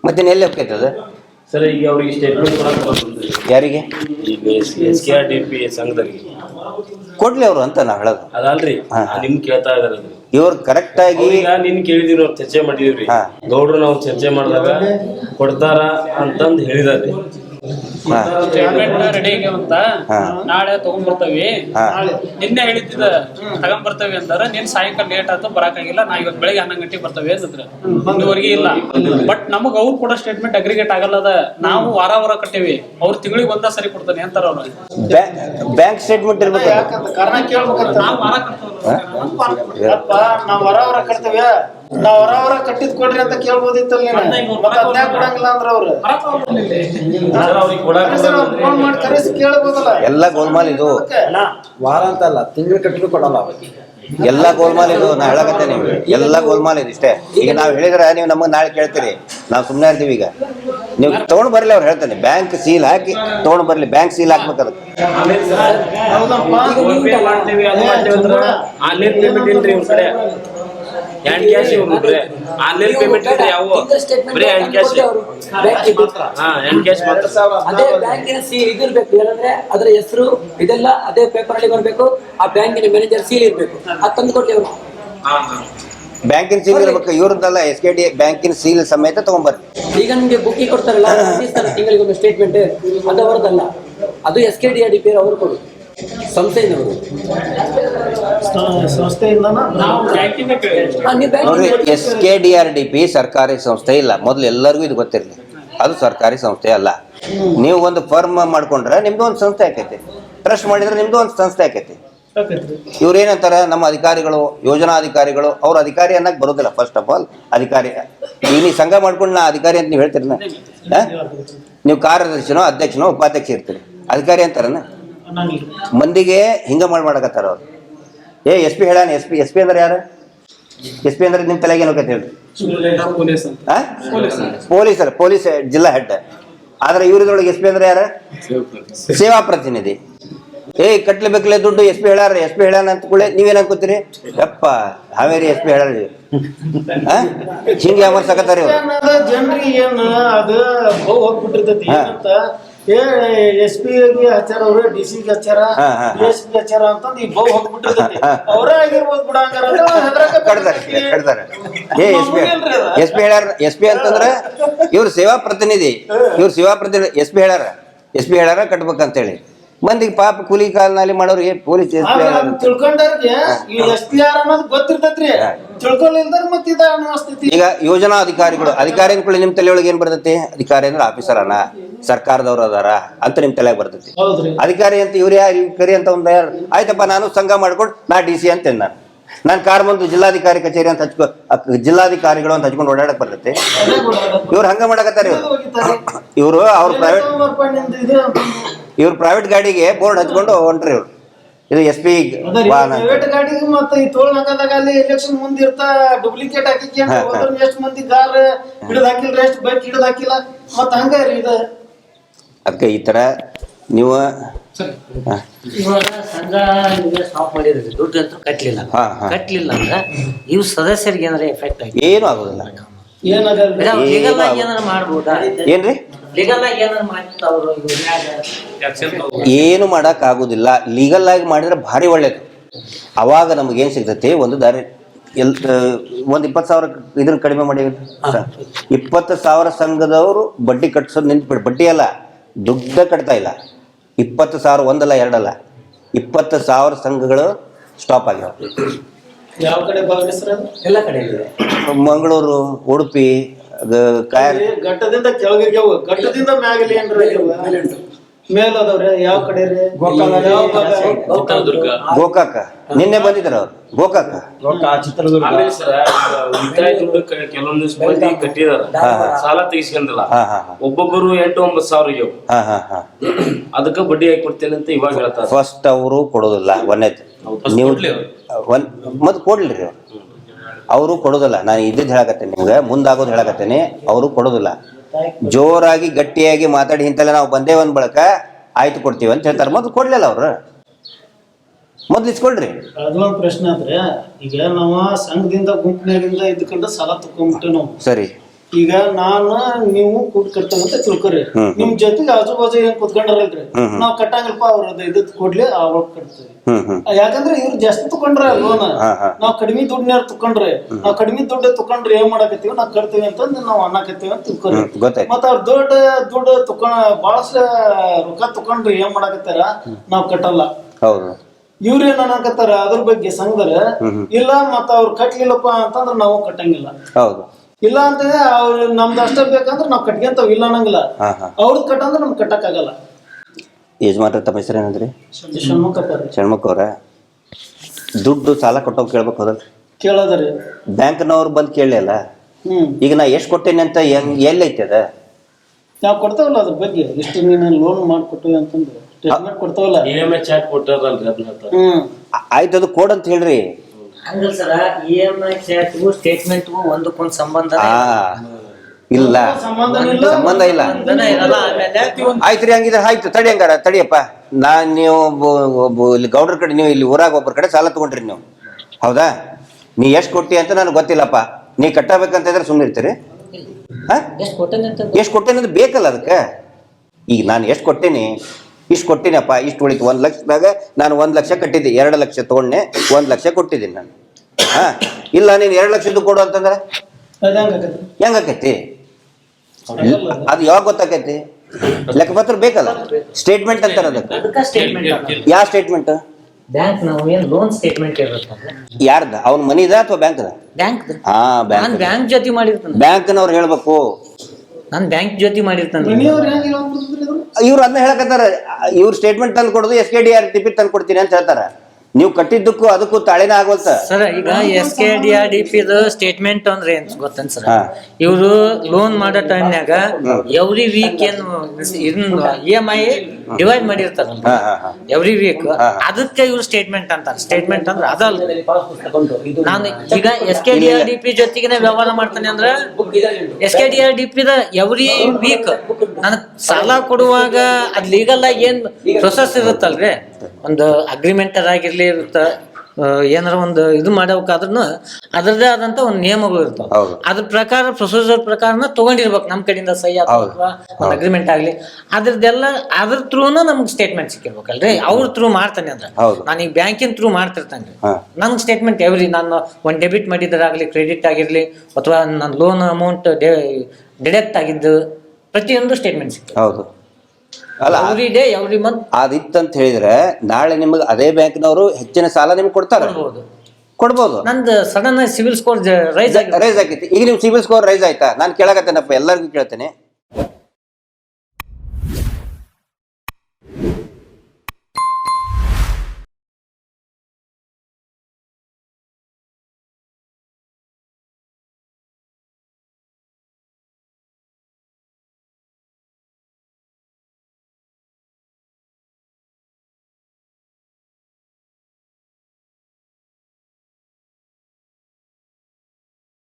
ಮತ್ತೆ ಎಲ್ಲಿ ಅದು? ಸರ್ ಈಗ ಅವ್ರಿಗೆ ಸ್ಟೇಟ್ಮೆಂಟ್ ಕೊಡಕ್ಕೆ ಬರ್ತದೆ ಯಾರಿಗೆ? ಈಗ S K R D P ಕೊಡ್ಲಿ ಅವರು ಅಂತ ನಾ ಹೇಳೋದು. ಅದಲ್ರಿ. ನಿಮ್ ಕೇಳ್ತಾ ಇದಾರೆ ಇವ್ರು ಕರೆಕ್ಟಾಗಿ ಈಗ ನಿನ್ ಕೇಳಿದೀವಿ ಅವ್ರು ಚರ್ಚೆ ಮಾಡಿದೀವ್ರಿ. ಹಾ. ಗೌಡ್ರು ನಾವು ಚರ್ಚೆ ಮಾಡಿದಾಗ ಕೊಡ್ತಾರ ಅಂತಂದು ಹೇಳಿದಾರೆ ಸ್ಟೇಟ್ಮೆಂಟ್ ರೆಡಿ ಅಂತ. ನಾಳೆ ತಗೊಂಡ್ಬರ್ತೇವಿ. ನಿನ್ನೆ ಹೇಳಿದ್ದ ತಗೊಂಡ್ಬರ್ತೇವೆ ಅಂತಾರ ನಿನ್ ಸಾಯಂಕಾಲ ಲೇಟ್ ಆಯ್ತು ಬರಾಕಾಗಿಲ್ಲ ನಾ ಇವತ್ತು ಬೆಳಗ್ಗೆ ಹನ್ನೊಂದು ಗಂಟೆಗೆ ಬರ್ತೇವೆ ಅಂತಿದ್ರ ಇದುವರೆಗೆ ಇಲ್ಲ. ಬಟ್ ನಮಗ್ ಅವ್ರು ಕೂಡ ಸ್ಟೇಟ್ಮೆಂಟ್ ಅಗ್ರಿಗೇಟ್ ಆಗಲ್ಲ ಅದ ನಾವು ವಾರ ವಾರ ಕಟ್ಟಿವಿ. ಅವ್ರು ತಿಂಗಳಿಗೆ ಒಂದ ಸರಿ ಕೊಡ್ತಾನೆ ಅಂತಾರ ಅವ್ರು. ಬ್ಯಾಂಕ್ ಸ್ಟೇಟ್ಮೆಂಟ್ ಯಾಕಂತ ಕಾರಣ ಕೇಳ್ಬೇಕಂತ. ನಾವು ವಾರ ಕಟ್ತೇವೆ. ಅಪ್ಪ ವಾರ ವಾರ ವರ ಕಟ್ತೇವೆ. ನಾವ್ ವರ ವರ ಕಟ್ಟಿದ್ ಕೊಡ್ರಿ ಅಂತ ಕೇಳ್ಬೋದಿತ್ತಲ್ಲ ಮತ್ತೆ ಕೊಡಂಗಿಲ್ಲ ಅಂದ್ರ ಅವ್ರು. ನಾವ್ ಫೋನ್ ಮಾಡಿ ಕರೆಸಿ ಕೇಳ್ಬೋದಲ್ಲ. ಎಲ್ಲ ಗೋಲ್ಮಾಲ್ ಇದು. ವಾರ ಅಂತ ಅಲ್ಲ ತಿಂಗಳು ಕಟ್ಟಲು ಕೊಡಲ್ಲ ಅವ್ರಿಗೆ. ಎಲ್ಲ ಗೋಲ್ಮಾಲ್ ಇದು ನಾ ಹೇಳಕತ್ತೇನೆ ನಿಮ್ಗೆ. ಎಲ್ಲ ಗೋಲ್ಮಾಲ್ ಇದು ಇಷ್ಟೇ. ಈಗ ನಾವು ಹೇಳಿದ್ರೆ ನೀವು ನಮಗೆ ನಾಳೆ ಕೇಳ್ತೀರಿ. ನಾವು ಸುಮ್ಮನೆ ಇರ್ತೀವಿ ಈಗ. ನೀವು ತಗೊಂಡ್ ಬರಲಿ ಅವ್ರು ಹೇಳ್ತಾನೆ. ಬ್ಯಾಂಕ್ ಸೀಲ್ ಹಾಕಿ ತಗೊಂಡ್ ಬರಲಿ. ಬ್ಯಾಂಕ್ ಸೀಲ್ ಹಾಕ್ಬೇಕು ಅದಕ್ಕೆ. ಆನ್ಲೈನ್ ಪೇಮೆಂಟ್ ಇಲ್ರಿ ಕಡೆ. ಹ್ಯಾಂಡ್ ಕ್ಯಾಶ್ ಇವ್ರು ಬರೇ ಆನ್ಲೈನ್ ಪೇಮೆಂಟ್ ಇದ್ರೆ ಯಾವ ಬರೀ ಹ್ಯಾಂಡ್ ಕ್ಯಾಶ್ ಹಾ ಹ್ಯಾಂಡ್ ಕ್ಯಾಶ್ ಮಾತ್ರ. ಅದೇ ಬ್ಯಾಂಕಿನ ಸೀಲ್ ಇದಿರ್ಬೇಕು. ಏನಂದ್ರೆ ಅದರ ಹೆಸರು ಇದೆಲ್ಲ ಅದೇ ಪೇಪರ್ ಅಲ್ಲಿ ಬರಬೇಕು. ಆ ಬ್ಯಾಂಕಿನ ಮ್ಯಾನೇಜರ್ ಸೀಲ್ ಇರ್ಬೇಕು. ಅದು ತಂದು ಕೊಡ್ಲಿ ಅವರು. ಹಾ ಹಾ. ಬ್ಯಾಂಕಿನ ಸೀಲ್ ಇರ್ಬೇಕು. ಇವ್ರದ್ದಲ್ಲ ಎಸ್ ಕೆ ಡಿ ಬ್ಯಾಂಕಿನ ಸೀಲ್ ಸಮೇತ ತಗೊಂಡ್ಬರ್ತೀವಿ ಈಗ ನಿಮಗೆ ಬುಕ್ಕಿ ಕೊಡ್ತಾರಲ್ಲ ತಿಂಗಳಿಗೆ ಒಂದು ಸ್ಟೇಟ್ಮೆಂಟ್ ಅದು ಅವರದಲ್ಲ ಅದು ಎಸ್ ಕೆ ಡಿ ಅಡಿ ಪೇರ್ ಅವರು ಕೊಡು. ಸಂಸ್ಥೆಯಿಂದವರು ನೋಡ್ರಿ S K D R D P ಸರ್ಕಾರಿ ಸಂಸ್ಥೆ ಇಲ್ಲ. ಮೊದಲು ಎಲ್ಲರಿಗೂ ಇದು ಗೊತ್ತಿರಲಿ. ಅದು ಸರ್ಕಾರಿ ಸಂಸ್ಥೆ ಅಲ್ಲ. ನೀವು ಒಂದು ಫರ್ಮ್ ಮಾಡ್ಕೊಂಡ್ರೆ ನಿಮ್ದು ಒಂದು ಸಂಸ್ಥೆ ಆಕೈತಿ. ಟ್ರಸ್ಟ್ ಮಾಡಿದ್ರೆ ನಿಮ್ದು ಒಂದು ಸಂಸ್ಥೆ ಆಕೈತಿ. ಇವ್ರು ಏನಂತಾರ? ನಮ್ಮ ಅಧಿಕಾರಿಗಳು ಯೋಜನಾ ಅಧಿಕಾರಿಗಳು ಅವ್ರ ಅಧಿಕಾರಿ ಅನ್ನಕ್ ಬರೋದಿಲ್ಲ. ಫಸ್ಟ್ ಆಫ್ ಆಲ್ ಅಧಿಕಾರಿ. ಈಗ ನೀವು ಸಂಘ ಮಾಡ್ಕೊಂಡು ನಾ ಅಧಿಕಾರಿ ಅಂತ ನೀವು ಹೇಳ್ತಿರ ನೀವು ಕಾರ್ಯದರ್ಶಿನೋ ಅಧ್ಯಕ್ಷನೋ ಉಪಾಧ್ಯಕ್ಷ ಇರ್ತೀರಿ. ಅಧಿಕಾರಿ ಅಂತಾರನ? ಮಂದಿಗೆ ಹಿಂಗ ಮಾಡಿ ಮಾಡಕತ್ತಾರ ಅವ್ರು. ಏ ಎಸ್ ಪಿ ಹೇಳ ಎಸ್ ಪಿ ಎಸ್ ಪಿ ಅಂದ್ರೆ ಯಾರು? ಎಸ್ ಪಿ ಅಂದ್ರೆ ನಿಮ್ ತಲೆಗೆ ಏನೋಕೈತೆ ಹೇಳ್ರಿ? ಪೊಲೀಸರು ಪೊಲೀಸ್ ಜಿಲ್ಲಾ ಹೆಡ್. ಆದ್ರೆ ಇವ್ರದೊಳಗೆ ಎಸ್ ಪಿ ಅಂದ್ರೆ ಯಾರ? ಸೇವಾ ಪ್ರತಿನಿಧಿ. ಏ ಕಟ್ಲೇಬೇಕಲೆ ದುಡ್ಡು ಎಸ್ ಪಿ ಹೇಳಾರ ಎಸ್ ಪಿ ಹೇಳಾನ ಅಂತ ಕೂಡ ನೀವೇನ ಅನ್ಕೋತೀರಿ? ಯಪ್ಪ ಹಾವೇರಿ ಎಸ್ ಪಿ ಹೇಳಿ ಹಿಂಗೆ ಯಾವ ಏನದ ಜನರಿಗೆ ಏನ್ ಅದು ಹೋಗ್ಬಿಟ್ಟಿರ್ತೈತಿ ಎಸ್ ಪಿ ಗೆ ಹಚ್ಚಾರ ಅವ್ರು ಡಿ ಸಿ ಗೆ ಹಚ್ಚಾರ ಹಾ. ಎಸ್ ಪಿ ಹಚ್ಚಾರ ಅಂತಂದು ಈಗ ಬಹು ಹೋಗ್ಬಿಟ್ಟಿರ್ತೈತಿ. ಹಾ. ಅವರೇ ಆಗಿರ್ಬೋದು ಬಿಡ ಹಂಗಾರ. ಅಂತ ಹೆದ್ರಕ ಕಡ್ತಾರೆ ಕಡ್ತಾರೆ ಏ ಎಸ್ ಪಿ ಎಸ್ ಪಿ ಹೇಳ್ಯಾರ ಎಸ್ ಪಿ ಅಂತಂದ್ರ ಇವ್ರ ಸೇವಾ ಪ್ರತಿನಿಧಿ ಇವ್ರ ಸೇವಾ ಪ್ರತಿನಿಧಿ ಎಸ್ ಪಿ ಹೇಳ್ಯಾರ ಎಸ್ ಪಿ ಹೇಳ್ಯಾರ ಕಟ್ಬೇಕಂತೇಳಿ. ಮಂದಿಗೆ ಪಾಪ ಕೂಲಿ ಕಾಲನಲ್ಲಿ ಏನ್ ಪೊಲೀಸ್ ತಿಳ್ಕೊಂಡವ್ರಿಗೆ ಗೊತ್ತಿರ್ತೈತ್ರಿ. ಮತ್ತೆ ಈಗ ಯೋಜನಾ ಅಧಿಕಾರಿಗಳು ಅಧಿಕಾರಿ ಅಂದ್ಕೊಳ್ಳಿ ನಿಮ್ ತಲೆಯೊಳಗೆ ಏನ್ ಬರ್ತೈತಿ? ಅಧಿಕಾರಿ ಅಂದ್ರೆ ಆಫೀಸರ್ ಅನ್ನ ಸರ್ಕಾರದವ್ರು ಅದಾರ ಅಂತ ನಿಮ್ ತಲೆಗೆ ಬರ್ತೈತಿ. ಅಧಿಕಾರಿ ಅಂತ ಇವ್ರ ಯಾರು? ಕರಿ ಅಂತ ಒಂದ್ ಆಯ್ತಪ್ಪ ನಾನು ಸಂಘ ಮಾಡ್ಕೊಂಡು ನಾ ಡಿ ಸಿ ಅಂತ ನಾನು ನಾನು ಕಾರ್ ಬಂದು ಜಿಲ್ಲಾಧಿಕಾರಿ ಕಚೇರಿ ಅಂತ ಹಚ್ಕೊ ಜಿಲ್ಲಾಧಿಕಾರಿಗಳು ಅಂತ ಹಚ್ಕೊಂಡು ಓಡಾಡಕ್ ಬರ್ತೈತಿ. ಇವ್ರು ಹಂಗ ಮಾಡಕತ್ತಾರ ಇವ್ರು? ಇವ್ರು ಇವರು ಅವ್ರ ಪ್ರೈವೇಟ್ ಇವ್ರ ಪ್ರೈವೇಟ್ ಗಾಡಿಗೆ ಬೋರ್ಡ್ ಹಚ್ಕೊಂಡು ಹೊಂಟ್ರಿ ಇವ್ರು. ಇದು ಎಸ್ ಪಿ ವಾಹನ ಪ್ರೈವೇಟ್ ಗಾಡಿಗೆ ಮತ್ತೆ ಈ ಟೋಲ್ ನಾಕದಾಗ ಅಲ್ಲಿ ಎಲೆಕ್ಷನ್ ಮುಂದೆ ಇರ್ತಾ ಡೂಪ್ಲಿಕೇಟ್ ಹಾಕಿ. ಎಷ್ಟು ಮಂದಿ ಕಾರ್ ಹಿಡಿದ್ ಹಾಕಿಲ್ಲ ಎಷ್ಟು ಬೈಕ್ ಹಿಡಿದ್ ಹಾಕಿಲ್ಲ. ಮತ್ತ ಹಂಗ ರೀ ಇದು. ಅದಕ್ಕೆ ಈ ತರ ನೀವು. ಇವಾಗ ಸಂಘ ಈಗ ಸ್ಟಾಪ್ ಮಾಡಿದ್ರಿ ದುಡ್ಡು ಅಂತೂ ಕಟ್ಲಿಲ್ಲ. ಹಾ, ಹಾ. ಕಟ್ಲಿಲ್ಲ ಅಂದ್ರೆ ಇವ್ ಸದಸ್ಯರಿಗೆ ಏನಾರ ಎಫೆಕ್ಟ್ ಆಗಿ ಏನು ಆಗೋದಿಲ್ಲ. ಆಗಿ ಏನಾರ ಮಾಡ್ಬೋದಾ? ಏನ್ರಿ? ಲೀಗಲ್ ಆಗಿ ಏನಾರ ಮಾಡ್ತಾವ್ರು ಇವ್ರು ಏನು ಮಾಡಕ್ ಆಗುದಿಲ್ಲ. ಲೀಗಲ್ ಆಗಿ ಮಾಡಿದ್ರೆ ಭಾರಿ ಒಳ್ಳೇದು. ಅವಾಗ ನಮ್ಗೆ ಏನ್ ಸಿಗ್ತೈತಿ? ಒಂದು ದಾರಿ. ಎಲ್ ಒಂದ್ ಇಪ್ಪತ್ತು ಸಾವಿರ ಇದ್ರ ಕಡಿಮೆ ಮಾಡಿ ಇಪ್ಪತ್ತು ಸಾವಿರ ಸಂಘದವರು ಬಡ್ಡಿ ಕಟ್ಸೋದು ನಿಂತ್ಬಿಟ್ಟು ಬಡ್ಡಿ ಅಲ್ಲ ದುಡ್ಡ ಕಟ್ತಾ ಇಲ್ಲ. ಇಪ್ಪತ್ತು ಸಾವಿರ ಒಂದಲ್ಲ ಎರಡಲ್ಲ ಇಪ್ಪತ್ತು ಸಾವಿರ ಸಂಘಗಳು ಸ್ಟಾಪ್ ಆಗ್ಯಾವ. ಯಾವ ಕಡೆ ಭಾಗವಹಿಸ್ರ ಎಲ್ಲ ಕಡೆ ಇದೆ. ಮಂಗಳೂರು ಉಡುಪಿ ಅದು ಕಾಯರ್ ಘಟ್ಟದಿಂದ ಕೆಳಗೆ ಘಟ್ಟದಿಂದ ಮ್ಯಾಗಲಿ ಏನ್ರಿ ಮೇಲ್ ಅದಾವ್ರಿ ಯಾವ ಕಡೆ ರೀ? ಯಾವ ಭಾಗ? ಗೋಕಾಕ. ನಿನ್ನೆ ಬಂದಿದ್ರ ಅವ್ರು? ಗೋಕಾಕ. ಆಮೇಲೆ ಸರ್ ಉಳಿತಾಯ ದುಡ್ಡು ಕ- ಕೆಲವೊಂದಿಷ್ಟು ಮಂದಿ ಕಟ್ಟಿದಾರ. ಸಾಲ ತೆಗಿಸ್ಕೊಂಡಿಲ್ಲ. ಹಾ ಹಾ ಹಾ. ಒಬ್ಬೊಬ್ಬರು ಎಂಟು ಒಂಬತ್ತು ಸಾವಿರ ಅದಕ್ಕ ಹಾ ಹಾ ಹಾ. ಅದಕ್ಕೆ ಬಡ್ಡಿ ಹಾಕಿ ಕೊಡ್ತೇನೆ ಅಂತ ಇವಾಗ ಹೇಳ್ತಾರ. ಫಸ್ಟ್ ಅವರು ಕೊಡೋದಿಲ್ಲ ಒಂದೇದು ನೀವು ಒಂದ್ ಮತ್ತೆ ಕೊಡ್ಲಿ ಅವ್ರು. ಅವರು ಕೊಡೋದಿಲ್ಲ. ನಾನು ಇದ್ದಿದ್ದು ಹೇಳಕತ್ತೇನೆ ನಿಮ್ಗೆ ಮುಂದಾಗೋದು ಹೇಳಕತ್ತೇನೆ. ಅವರು ಕೊಡೋದಿಲ್ಲ. ಜೋರಾಗಿ ಗಟ್ಟಿಯಾಗಿ ಮಾತಾಡಿ ಇಂತೆಲ್ಲ ನಾವು ಬಂದೇ ಒಂದ್ ಬಳಕ ಆಯ್ತು ಕೊಡ್ತೀವಿ ಅಂತ ಹೇಳ್ತಾರೆ. ಮೊದ್ಲು ಕೊಡ್ಲಿಲ್ಲ ಅವ್ರು. ಮೊದ್ಲು ಇಸ್ಕೊಳ್ರಿ. ಅದೊಂದು ಪ್ರಶ್ನೆ ಆದ್ರೆ ಈಗ ನಾವು ಸಂಘದಿಂದ ಗುಂಪಿನಾಗಿಂದ ಇದ್ಕೊಂಡು ಸಾಲ ತಕೊಂಡ್ಬಿಟ್ಟು ನಾವು ಸರಿ. ಈಗ ನಾನು ನೀವು ಕೂಡ್ ಕಟ್ತೇವೆ ಅಂತ ತಿಳ್ಕೊರಿ. ನಿಮ್ ಜೊತೆಗೆ ಆಜು ಬಾಜು ಏನ್ ಕುತ್ಕೊಂಡ್ರಲ್ರಿ. ನಾವ್ ಕಟ್ಟಂಗಿಲ್ಪ ಅವ್ರ ಇದು ಕೊಡ್ಲಿ ಅವಾಗ ಕಟ್ತೀವಿ. ಯಾಕಂದ್ರೆ ಇವ್ರು ಜಾಸ್ತಿ ತಕೊಂಡ್ರ ಲೋನ್. ನಾವ್? ಕಡಿಮೆ ದುಡ್ಡನ್ಯಾರ ತಕೊಂಡ್ರಿ? ನಾವ್ ಕಡಿಮೆ ದುಡ್ಡು ತಕೊಂಡ್ರೆ ಏನ್ ಮಾಡಕತ್ತೀವಿ ನಾವ್ ಕಟ್ತೀವಿ ಅಂತಂದ್ ನಾವ್ ಅನ್ನಕತ್ತೀವಿ ಅಂತ ತಿಳ್ಕೊರಿ. ಮತ್ತ ಅವ್ರ ದೊಡ್ಡ ದುಡ್ಡು ತಕೊಂಡ್ ಬಹಳಷ್ಟ ರೊಕ್ಕ ತಕೊಂಡ್ರಿ ಏನ್ ಮಾಡಕತ್ತಾರ? ನಾವ್ ಕಟ್ಟಲ್ಲ. ಹೌದು. ಇವ್ರ ಏನ್ ಅನ್ನಕತ್ತಾರ? ಅದ್ರ ಬಗ್ಗೆ ಸಂಘದರ ಇಲ್ಲ ಮತ್ತ ಅವ್ರು ಕಟ್ಲಿಲ್ಲಪ್ಪ ಅಂತಂದ್ರ ನಾವು ಕಟ್ಟಂಗಿಲ್ಲ. ಹೌದು. ಇಲ್ಲ ಅಂತಂದ್ರೆ ಅವ್ರು ನಮ್ದು ಅಷ್ಟೇ ಬೇಕಂದ್ರೆ ನಾವು ಕಟ್ಕೊಂತಾವ್ ಇಲ್ಲ ಅನ್ನಂಗಿಲ್ಲ. ಹಾ ಹಾ. ಅವ್ರದ್ದು ಕಟ್ಟಂದ್ರೆ ನಮ್ಗೆ ಕಟ್ಟಕ್ ಆಗಲ್ಲ ಯಜಮಾನ್ರ ತಮ್ಮ ಹೆಸರು ಏನಂದ್ರಿ? ಷಣ್ಮುಖಪ್ಪ ರೀ. ಷಣ್ಮುಖ ಅವ್ರ. ದುಡ್ಡು ಸಾಲ ಕೊಟ್ಟೋಗಿ ಕೇಳ್ಬೇಕು ಹೋದ್ರಿ ಕೇಳೋದ್ರಿ ಬ್ಯಾಂಕ್ನವ್ರು ಬಂದು ಕೇಳಲಿಲ್ಲ ಹ್ಮ್. ಈಗ ನಾ ಎಷ್ಟು ಕೊಟ್ಟೇನೆ ಅಂತ ಹೆಂಗ್ ಎಲ್ಲೈತೆ ಅದ? ನಾವು ಕೊಡ್ತಾವಲ್ಲ ಅದ್ರ ಬಗ್ಗೆ. ಇಷ್ಟು ನೀನು ಲೋನ್ ಮಾಡ್ಕೊಟ್ಟಿವಿ ಅಂತಂದ್ರೆ ಸ್ಟೇಟ್ಮೆಂಟ್ ಕೊಡ್ತಾವಲ್ಲ. ಇ ಎಂ ಐ ಚಾಟ್ ಕೊಟ್ಟಾರಲ್ರಿ ಅದನ್ನ ಹ್ಮ್. ಆ- ಆಯ್ತು ಅದು ಕೋಡ್ ಅಂತ ಹೇಳ್ರಿ. ಹಂಗಲ್ ಸರ ಇ ಎಂ ಐ ಚಾರ್ಟ್ಗೂ ಸ್ಟೇಟ್ಮೆಂಟ್ಗೂ ಒಂದಕ್ಕೊಂದು ಸಂಬಂಧ ಆ ಇಲ್ಲ. ಸಂಬಂಧ ಇಲ್ಲ. ಸಂಬಂಧ ಇಲ್ಲ. ಇರಲ್ಲ ಆಮೇಲೆ ಆಯ್ತು ರೀ ಹಂಗಿದ್ರೆ ಆಯ್ತು. ತಡಿ ಹಂಗಾರ ತಡಿಯಪ್ಪ. ನಾನು ನೀವು ಒಬ್ಬ- ಒಬ್ಬ ಇಲ್ಲಿ ಗೌಡ್ರ ಕಡೆ ನೀವು ಇಲ್ಲಿ ಊರಾಗ ಒಬ್ಬರ ಕಡೆ ಸಾಲ ತಗೊಂಡ್ರಿ ನೀವು. ಹೌದಾ? ನೀ ಎಷ್ಟು ಕೊಟ್ಟಿ ಅಂತ ನನಗೆ ಗೊತ್ತಿಲ್ಲಪ್ಪ. ನೀ ಕಟ್ಟಬೇಕಂತ ಇದ್ರೆ ಸುಮ್ಮನೆ ಇರ್ತೀರಿ. ಎಷ್ಟು ಕೊಟ್ಟೇನೆ ಬೇಕಲ್ಲ ಅದಕ್ಕೆ? ಈಗ ನಾನು ಎಷ್ಟು ಕೊಟ್ಟೇನಿ? ಇಷ್ಟು ಕೊಟ್ಟಿನಪ್ಪ ಇಷ್ಟು ಉಳಿತು. ಒಂದು ಲಕ್ಷದಾಗ ನಾನು ಒಂದು ಲಕ್ಷ ಕಟ್ಟಿದ್ದೆ ಎರಡು ಲಕ್ಷ ತೊಗೊಂಡೆ ಒಂದು ಲಕ್ಷ ಕೊಟ್ಟಿದ್ದೀನಿ ನಾನು. ಹಾ ಇಲ್ಲ ನೀನು ಎರಡು ಲಕ್ಷದ್ದು ಕೊಡು ಅಂತಂದ್ರೆ? ಹೆಂಗ ಆಕೈತಿ? ಹೆಂಗಾಕೈತಿ ಅದು ಯಾವಾಗ ಗೊತ್ತಾಕೈತಿ? ಲೆಕ್ಕಪತ್ರ ಬೇಕಲ್ಲ? ಸ್ಟೇಟ್ಮೆಂಟ್ ಅಂತಾರ ಅದಕ್ಕೆ. ಯಾವ ಸ್ಟೇಟ್ಮೆಂಟ್ ಬ್ಯಾಂಕ್ ನಾವು ಏನ್ ಲೋನ್ ಸ್ಟೇಟ್ಮೆಂಟ್ ಇರುತ್ತಲ್ಲ ಯಾರ್ದ? ಅವ್ನ ಮನಿದ ಅಥವಾ ಬ್ಯಾಂಕ್ದ? ಬ್ಯಾಂಕ್ ಹಾ ಬ್ಯಾಂಕ್ ಬ್ಯಾಂಕ್ ಜೊತೆ ಮಾಡಿರ್ತಾನೆ. ಬ್ಯಾಂಕ್ನವ್ರು ಹೇಳ್ಬೇಕು. ನಾನ್ ಬ್ಯಾಂಕ್ ಜೊತೆ ಮಾಡಿರ್ತಾನೆ? ಇವ್ರು ಅದನ್ನ ಹೇಳಕತ್ತಾರ. ಇವ್ರು ಸ್ಟೇಟ್ಮೆಂಟ್ ತಂದು ಕೊಡೋದು S K D R TP ತಂದು ಕೊಡ್ತೀನಿ ಅಂತ ಹೇಳ್ತಾರ. ನೀವು ಕಟ್ಟಿದ್ದಕ್ಕೂ ಅದಕ್ಕೂ ತಾಳೆನ ಆಗೋಲ್ತ ಸರ್ ಈಗ S K D R D P statement ಅಂದ್ರೆ ಏನ್ ಗೊತ್ತನ್ ಸರ್. ಇವರು ಲೋನ್ ಮಾಡೋ ಟೈಮ್ನಾಗ ಎವ್ರಿ ವೀಕ್ ಏನ್ ಇ ಎಂ ಐ ಡಿವೈಡ್ ಮಾಡಿರ್ತಾರ. Every week. ಅದಕ್ಕೆ ಇವ್ರು ಸ್ಟೇಟ್ಮೆಂಟ್ ಅಂತಾರೆ. ಸ್ಟೇಟ್ಮೆಂಟ್ ಅಂದ್ರೆ ಅದಲ್ಲ. ನಾನು ಈಗ S K D R D P ಜೊತೆಗೆ ವ್ಯವಹಾರ ಮಾಡ್ತಾನೆ ಅಂದ್ರೆ S K D R D P the every week ನನಗೆ ಸಾಲ ಕೊಡುವಾಗ ಅದ್ ಲೀಗಲ್ ಆಗಿ ಏನ್ ಪ್ರೊಸೆಸ್ ಇರುತ್ತಲ್ರಿ ಒಂದು ಅಗ್ರಿಮೆಂಟ್ ಆಗಿರ್ಲಿ ಇರುತ್ತ ಏನಾರ ಒಂದು ಇದು ಮಾಡಬೇಕಾದ್ರೂ ಅದರದೇ ಆದಂತ ಒಂದು ನಿಯಮಗಳು ಇರ್ತಾವ. ಅದ್ರ ಪ್ರಕಾರ ಪ್ರೊಸೀಜರ್ ಪ್ರಕಾರನ ತಗೊಂಡಿರ್ಬೇಕು ನಮ್ ಕಡೆಯಿಂದ ಸಹಿ ಅಥವಾ ಅಗ್ರಿಮೆಂಟ್ ಆಗ್ಲಿ. ಅದ್ರದ್ದೆಲ್ಲ ಅದ್ರ ಥ್ರೂನು ನಮ್ಗೆ ಸ್ಟೇಟ್ಮೆಂಟ್ ಸಿಕ್ಕಿರ್ಬೇಕಲ್ರಿ? ಅವ್ರ ಥ್ರೂ ಮಾಡ್ತಾನೆ ಅಂದ್ರೆ. ನಾನು ಈಗ ಬ್ಯಾಂಕಿನ ಥ್ರೂ ಮಾಡ್ತಿರ್ತಾನೆ. ನನ್ಗೆ ಸ್ಟೇಟ್ಮೆಂಟ್ ಎವ್ರಿ ನಾನು ಒಂದು ಡೆಬಿಟ್ ಮಾಡಿದ್ರಾಗಲಿ ಕ್ರೆಡಿಟ್ ಆಗಿರಲಿ ಅಥವಾ ನನ್ನ ಲೋನ್ ಅಮೌಂಟ್ ಡಿಡೆಕ್ಟ್ ಆಗಿದ್ದು ಪ್ರತಿಯೊಂದು ಸ್ಟೇಟ್ಮೆಂಟ್ ಸಿಗ್ತದೆ ಹೌದು. ಅಲ್ಲ ಎವ್ರಿ ಡೇ ಎವ್ರಿ ಮಂತ್ ಅದಿತ್ತಂತ ಹೇಳಿದ್ರೆ ನಾಳೆ ನಿಮಗೆ ಅದೇ ಬ್ಯಾಂಕ್ನವರು ಹೆಚ್ಚಿನ ಸಾಲ ನಿಮ್ಗೆ ಕೊಡ್ತಾರೆ. ಕೊಡ್ಬೋದು. ಕೊಡ್ಬೋದು. ನಂದು sudden CIBIL score rise rise ಆಗೈತಿ ಈಗ ನಿಮ್ ಸಿಬಿಲ್ ಸ್ಕೋರ್ ರೈಸ್ ಆಯ್ತಾ? ನಾನು ಕೇಳಕತ್ತೇನಪ್ಪ ಎಲ್ಲರಿಗೂ ಕೇಳ್ತೇನೆ.